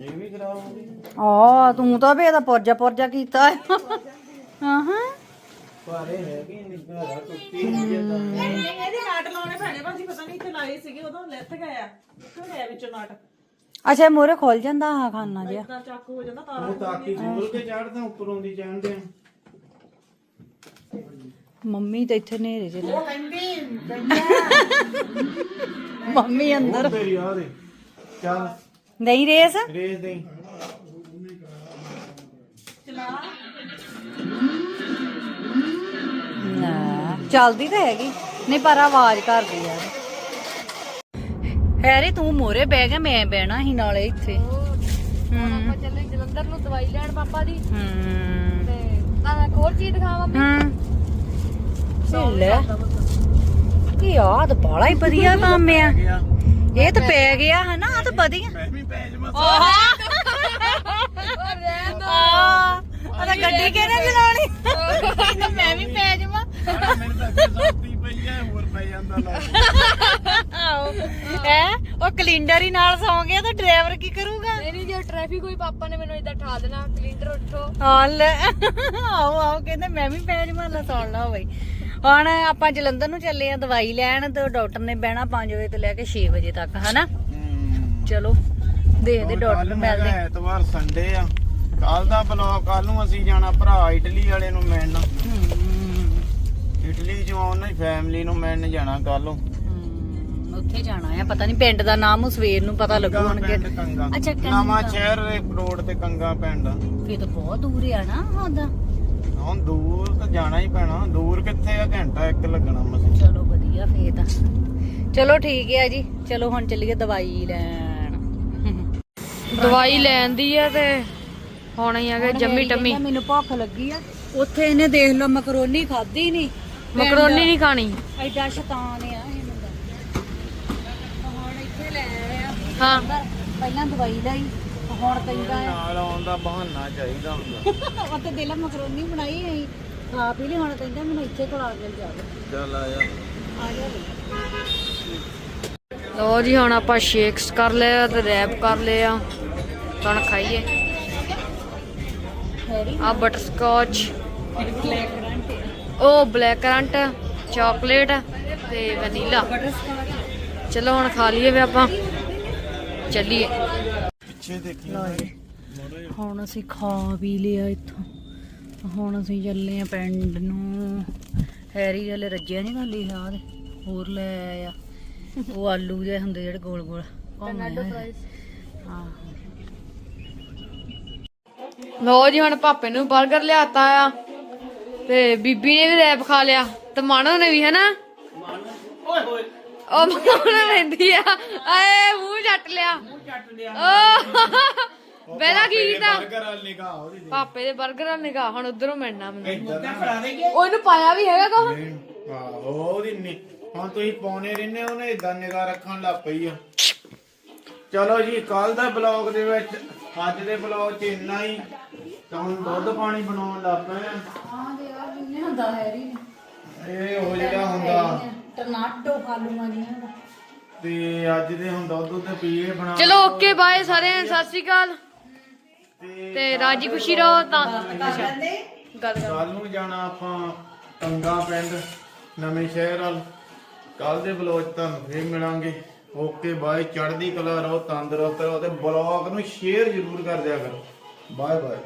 ਇਹ ਵੀ ਖਰਾਬ ਹੋ ਗਈ। ਆ ਤੂੰ ਤਾਂ ਵੀ ਇਹਦਾ ਪੁਰਜਾ ਪੁਰਜਾ ਕੀਤਾ ਹੈ। ਹਾਂ ਹਾਂ। ਪਰ ਇਹ ਹੈ ਕਿ ਨਿੱਘਾ ਟੁੱਟੀ ਨਹੀਂ ਜਾਂਦਾ ਇਹਦੇ ਨਾਟ ਲਾਉਣੇ ਪੈਣੇ। ਭਾਜੀ ਪਤਾ ਨਹੀਂ ਇੱਥੇ ਲਾਏ ਸੀਗੇ ਉਦੋਂ ਲੱਥ ਗਿਆ। ਕਿਉਂ ਹੈ ਵਿੱਚੋਂ ਨਾਟ? ਅੱਛਾ ਮੋਰੇ ਖੁੱਲ ਜਾਂਦਾ ਹਾਂ ਖਾਨਾ ਜਿਹਾ। ਤਾਂ ਚਾਕੂ ਹੋ ਜਾਂਦਾ ਤਾਰਾ ਉਹ ਤਾਕੀ ਖੋਲ ਕੇ ਚੜਦਾ ਉੱਪਰੋਂ ਦੀ ਚੜਦੇ ਆ। ਮੰਮੀ ਤਾਂ ਇੱਥੇ ਨੇਰੇ ਚ [LAUGHS] ਮੰਮੀ ਅੰਦਰ। ਤੇਰੀ ਆ ਦੇ ਚੱਲ। ਨਹੀਂ ਰੇਸ? ਰੇਸ ਦੇ ਨਾ ਚੱਲਦੀ ਤਾਂ ਹੈਗੀ। ਨਹੀਂ ਪਰ ਆਵਾਜ਼ ਕਰਦੀ ਯਾਰ ਹੈਰੀ ਤੂੰ ਮੋਰੇ ਬਹਿ ਗਿਆ ਮੈਂ ਬਹਿਣਾ ਸੀ ਨਾਲੇ ਇੱਥੇ। ਹੁਣ ਆਪਾਂ ਚੱਲੇ ਜਲੰਧਰ ਨੂੰ ਦਵਾਈ ਲੈਣ ਪਾਪਾ ਦੀ। ਹੂੰ। ਤੇ ਤਾਂ ਇੱਕ ਹੋਰ ਚੀਜ਼ ਦਿਖਾਵਾਂ ਹੂੰ। ਲੈ ਕੀ ਆ ਤਾਂ ਬੜਾ ਹੀ ਵਧੀਆ ਕੰਮ ਆ। ਇਹ ਤਾਂ ਪੈ ਗਿਆ ਹਨਾ ਆ ਤਾਂ ਵਧੀਆ। ਮੈਂ ਵੀ ਪੈ ਜਮਾ ਆ ਤਾਂ ਗੱਡੀ ਕਿਹਨੇ ਚਲਾਉਣੀ? ਮੈਂ ਵੀ ਪੈ ਜਾਵਾਂ। ਮੈਨੂੰ ਤਾਂ ਅੱਗੇ ਸੌਤੀ ਪਈ ਐ ਹੋਰ ਪੈ ਜਾਂਦਾ ਲੱਗ ਹੈ? ਉਹ ਕਲਿੰਡਰ ਹੀ ਨਾਲ ਸੌਂ ਗਿਆ ਤਾਂ ਡਰਾਈਵਰ ਕੀ ਕਰੂਗਾ? ਨਹੀਂ ਨਹੀਂ ਜੇ ਟ੍ਰੈਫਿਕ ਹੋਈ ਪਾਪਾ ਨੇ ਮੈਨੂੰ ਇਦਾਂ ਠਾ ਦੇਣਾ ਕਲਿੰਡਰ ਉੱਠੋ। ਹਾਂ ਲੈ। ਆਓ ਆਓ ਕਹਿੰਦੇ ਮੈਂ ਵੀ ਪੈ ਜਾਵਾਂ ਲੈ ਸੁਣ ਲਓ ਬਈ ਹੁਣ ਆਪਾਂ ਜਲੰਧਰ ਨੂੰ ਚੱਲੇ ਆ ਦਵਾਈ ਲੈਣ ਤੇ ਡਾਕਟਰ ਨੇ ਬਹਿਣਾ 5 ਵਜੇ ਤੋਂ ਲੈ ਕੇ 6 ਵਜੇ ਤੱਕ ਹਨਾ? ਚਲੋ ਦੇਖਦੇ ਡਾਕਟਰ ਮਿਲਦੇ। ਐਤਵਾਰ ਸੰਡੇ ਆ। ਕੱਲ ਦਾ ਬਲੌਗ ਕੱਲ ਨੂੰ ਅਸੀਂ ਜਾਣਾ ਭਰਾ ਇਟਲੀ ਵਾਲੇ ਨੂੰ ਮਿਲਣ। ਇਟਲੀ ਚੋਂ ਉਹਨਾਂ ਦੀ ਫੈਮਿਲੀ ਨੂੰ ਮਿਲਣ ਜਾਣਾ ਕੱਲ ਨੂੰ। ਹਮ, ਉੱਥੇ ਜਾਣਾ ਆ ਪਤਾ ਨਹੀਂ ਪਿੰਡ ਦਾ ਨਾਮ ਉਹ ਸਵੇਰ ਨੂੰ ਪਤਾ ਲੱਗੂ ਹੁਣ ਕਿ ਅੱਛਾ, ਕੰਗਾ। ਨਵਾਂ ਸ਼ਹਿਰ ਰੋਡ ਤੇ ਕੰਗਾ ਪਿੰਡ। ਆ। ਫੇਰ ਤਾਂ ਬਹੁਤ ਦੂਰ ਆ ਨਾ ਉਹਦਾ। ਹੁਣ ਦੂਰ ਤਾਂ ਜਾਣਾ ਹੀ ਪੈਣਾ ਦੂਰ ਕਿੱਥੇ ਆ ਘੰਟਾ ਇੱਕ ਲੱਗਣਾ ਮਸੀਂ। ਚਲੋ ਵਧੀਆ ਫੇਰ ਤਾਂ। ਚਲੋ ਠੀਕ ਹੈ ਜੀ ਚਲੋ ਹੁਣ ਚੱਲੀਏ ਦਵਾਈ ਲੈਣ। ਦਵਾਈ ਲੈਣ ਦੀ ਆ ਤੇ ਹੁਣ ਹੀ ਆ ਗਏ ਜੰਮੀ ਟੰਮੀ। ਕਹਿੰਦਾ ਮੈਨੂੰ ਭੁੱਖ ਲੱਗੀ ਆ। ਉੱਥੇ ਇਹਨੇ ਦੇਖ ਲਓ ਮਕਰੋਨੀ ਖਾਧੀ ਨਹੀਂ ਮਕਰੋਨੀ ਨਹੀਂ ਖਾਣੀ। ਐਡਾ ਸ਼ੈਤਾਨ ਆ ਇਹ ਮੁੰਡਾ। ਹੁਣ ਇੱਥੇ ਲੈ ਆਇਆ। ਹਾਂ। ਪਹਿਲਾਂ ਦਵਾਈ ਲਈ ਹੁਣ ਕਹਿੰਦਾ ਆ ਨਾਲ ਆਉਣ ਦਾ ਬਹਾਨਾ ਚਾਹੀਦਾ ਹੁੰਦਾ। ਉਹ ਤੇ ਦਿਲ ਮਕਰੋਨੀ ਬਣਾਈ ਅਸੀਂ ਖਾ ਪੀ ਲਈ ਹੁਣ ਕਹਿੰਦਾ ਮੈਨੂੰ ਇੱਥੇ ਖਵਾ ਕੇ ਜਾਵੇ ਚੱਲ ਆ ਜਾ। ਆ ਜਾ। ਲੋ ਜੀ ਹੁਣ ਆਪਾਂ ਸ਼ੇਕਸ ਕਰ ਲਿਆ ਤੇ ਰੈਪ ਕਰ ਲਿਆ ਹੁਣ ਖਾਈਏ। ਆ ਬਟਰ ਸਕੌਚ ਉਹ ਬਲੈਕ ਕਰੰਟ ਚਾਕਲੇਟ ਤੇ ਵਨੀਲਾ ਚਲੋ ਹੁਣ ਖਾ ਲਈਏ ਵੀ ਆਪਾਂ। ਚੱਲੀਏ। ਪਿੱਛੇ ਦੇਖੀ ਹੁਣ ਅਸੀਂ ਖਾ ਵੀ ਲਿਆ ਇੱਥੋਂ। ਹੁਣ ਅਸੀਂ ਚੱਲੇ ਆ ਪਿੰਡ ਨੂੰ। ਹੈਰੀ ਵਾਲੇ ਰੱਜਿਆ ਨਹੀਂ ਖਾਲੀ ਯਾਦ ਹੋਰ ਲੈ ਆਇਆ। ਉਹ ਆਲੂ ਜਿਹੇ ਹੁੰਦੇ ਜਿਹੜੇ ਗੋਲ ਗੋਲ। ਟਮਾਟੋ ਹਾਂ। ਲੋ ਜੀ, ਹੁਣ ਪਾਪੇ ਨੂੰ 버ਗਰ ਲਿਆਤਾ ਆ। ਤੇ ਬੀਬੀ ਨੇ ਵੀ ਰੈਪ ਖਾ ਲਿਆ ਤੇ ਮਾਣੋ ਨੇ ਵੀ ਹੈਨਾ? ਓਏ ਹੋਏ। ਉਹ ਮਾਣੋ ਲੈਂਦੀ ਆ। ਆਏ ਮੂੰਹ ਚੱਟ ਲਿਆ। ਮੂੰਹ ਚੱਟ ਲਿਆ। ਬੇਲਾ ਕੀ ਕੀਤਾ? ਬਰਗਰ ਵਾਲ ਨਿਗਾਹ ਉਹਦੀ ਪਾਪੇ ਦੇ 버ਗਰ ਨਾਲ ਨਿਗਾਹ ਹੁਣ ਉਧਰੋਂ ਮਿਲਣਾ ਮੈਨੂੰ। ਇਦਾਂ ਨਾ ਉਹਨੂੰ ਪਾਇਆ ਵੀ ਹੈਗਾ ਕੋ ਹਾਂ ਉਹਦੀ ਹੁਣ ਤੁਸੀਂ ਪਾਉਣੇ ਰਹਿੰਦੇ ਉਹਨੇ ਇਦਾਂ ਨਿਗਾਹ ਰੱਖਣ ਲੱਗ ਪਈ ਆ। ਚਲੋ ਜੀ ਕੱਲ ਦਾ ਬਲੌਗ ਦੇ ਵਿੱਚ ਅੱਜ ਦੇ ਬਲੌਗ 'ਚ ਇੰਨਾ ਹੀ। ਤਾਂ ਹੁਣ ਦੁੱਧ ਪਾਣੀ ਬਣਾਉਣ ਲੱਗ ਪਏ ਆ। ਹਾਂ ਦੇ ਯਾਰ ਕਿੰਨੇ ਹੁੰਦਾ ਹੈਰੀ ਇਹ ਉਹ ਜਿਹੜਾ ਹੁੰਦਾ। ਟਰਨਾਟੋ ਆਲੂਆਂ ਦੀਆਂ ਦਾ ਤੇ ਅੱਜ ਦੇ ਹੁਣ ਦੁੱਧ ਉੱਤੇ ਪੀਏ ਬਣਾ। ਚਲੋ ਓਕੇ ਬਾਏ ਸਾਰਿਆਂ ਨੂੰ ਸਤਿ ਸ਼੍ਰੀ ਅਕਾਲ। ਤੇ ਰਾਜੀ ਖੁਸ਼ੀ ਰਹੋ ਤਾਂ ਗੱਲ ਕਰ। ਕੱਲ ਨੂੰ ਜਾਣਾ ਆਪਾਂ ਕੰਗਾ ਪਿੰਡ ਨਵੇਂ ਸ਼ਹਿਰ ਵੱਲ। ਕੱਲ ਦੇ ਬਲੌਗ 'ਚ ਤੁਹਾਨੂੰ ਫੇਰ ਮਿਲਾਂਗੇ। Okay bye. ਚੜ੍ਹਦੀ ਕਲਾ ਰਹੋ ਤੰਦਰੁਸਤ ਰਹੋ ਤੇ ਬਲੌਗ ਨੂੰ ਸ਼ੇਅਰ ਜ਼ਰੂਰ ਕਰ ਦਿਆ ਕਰੋ। Bye bye.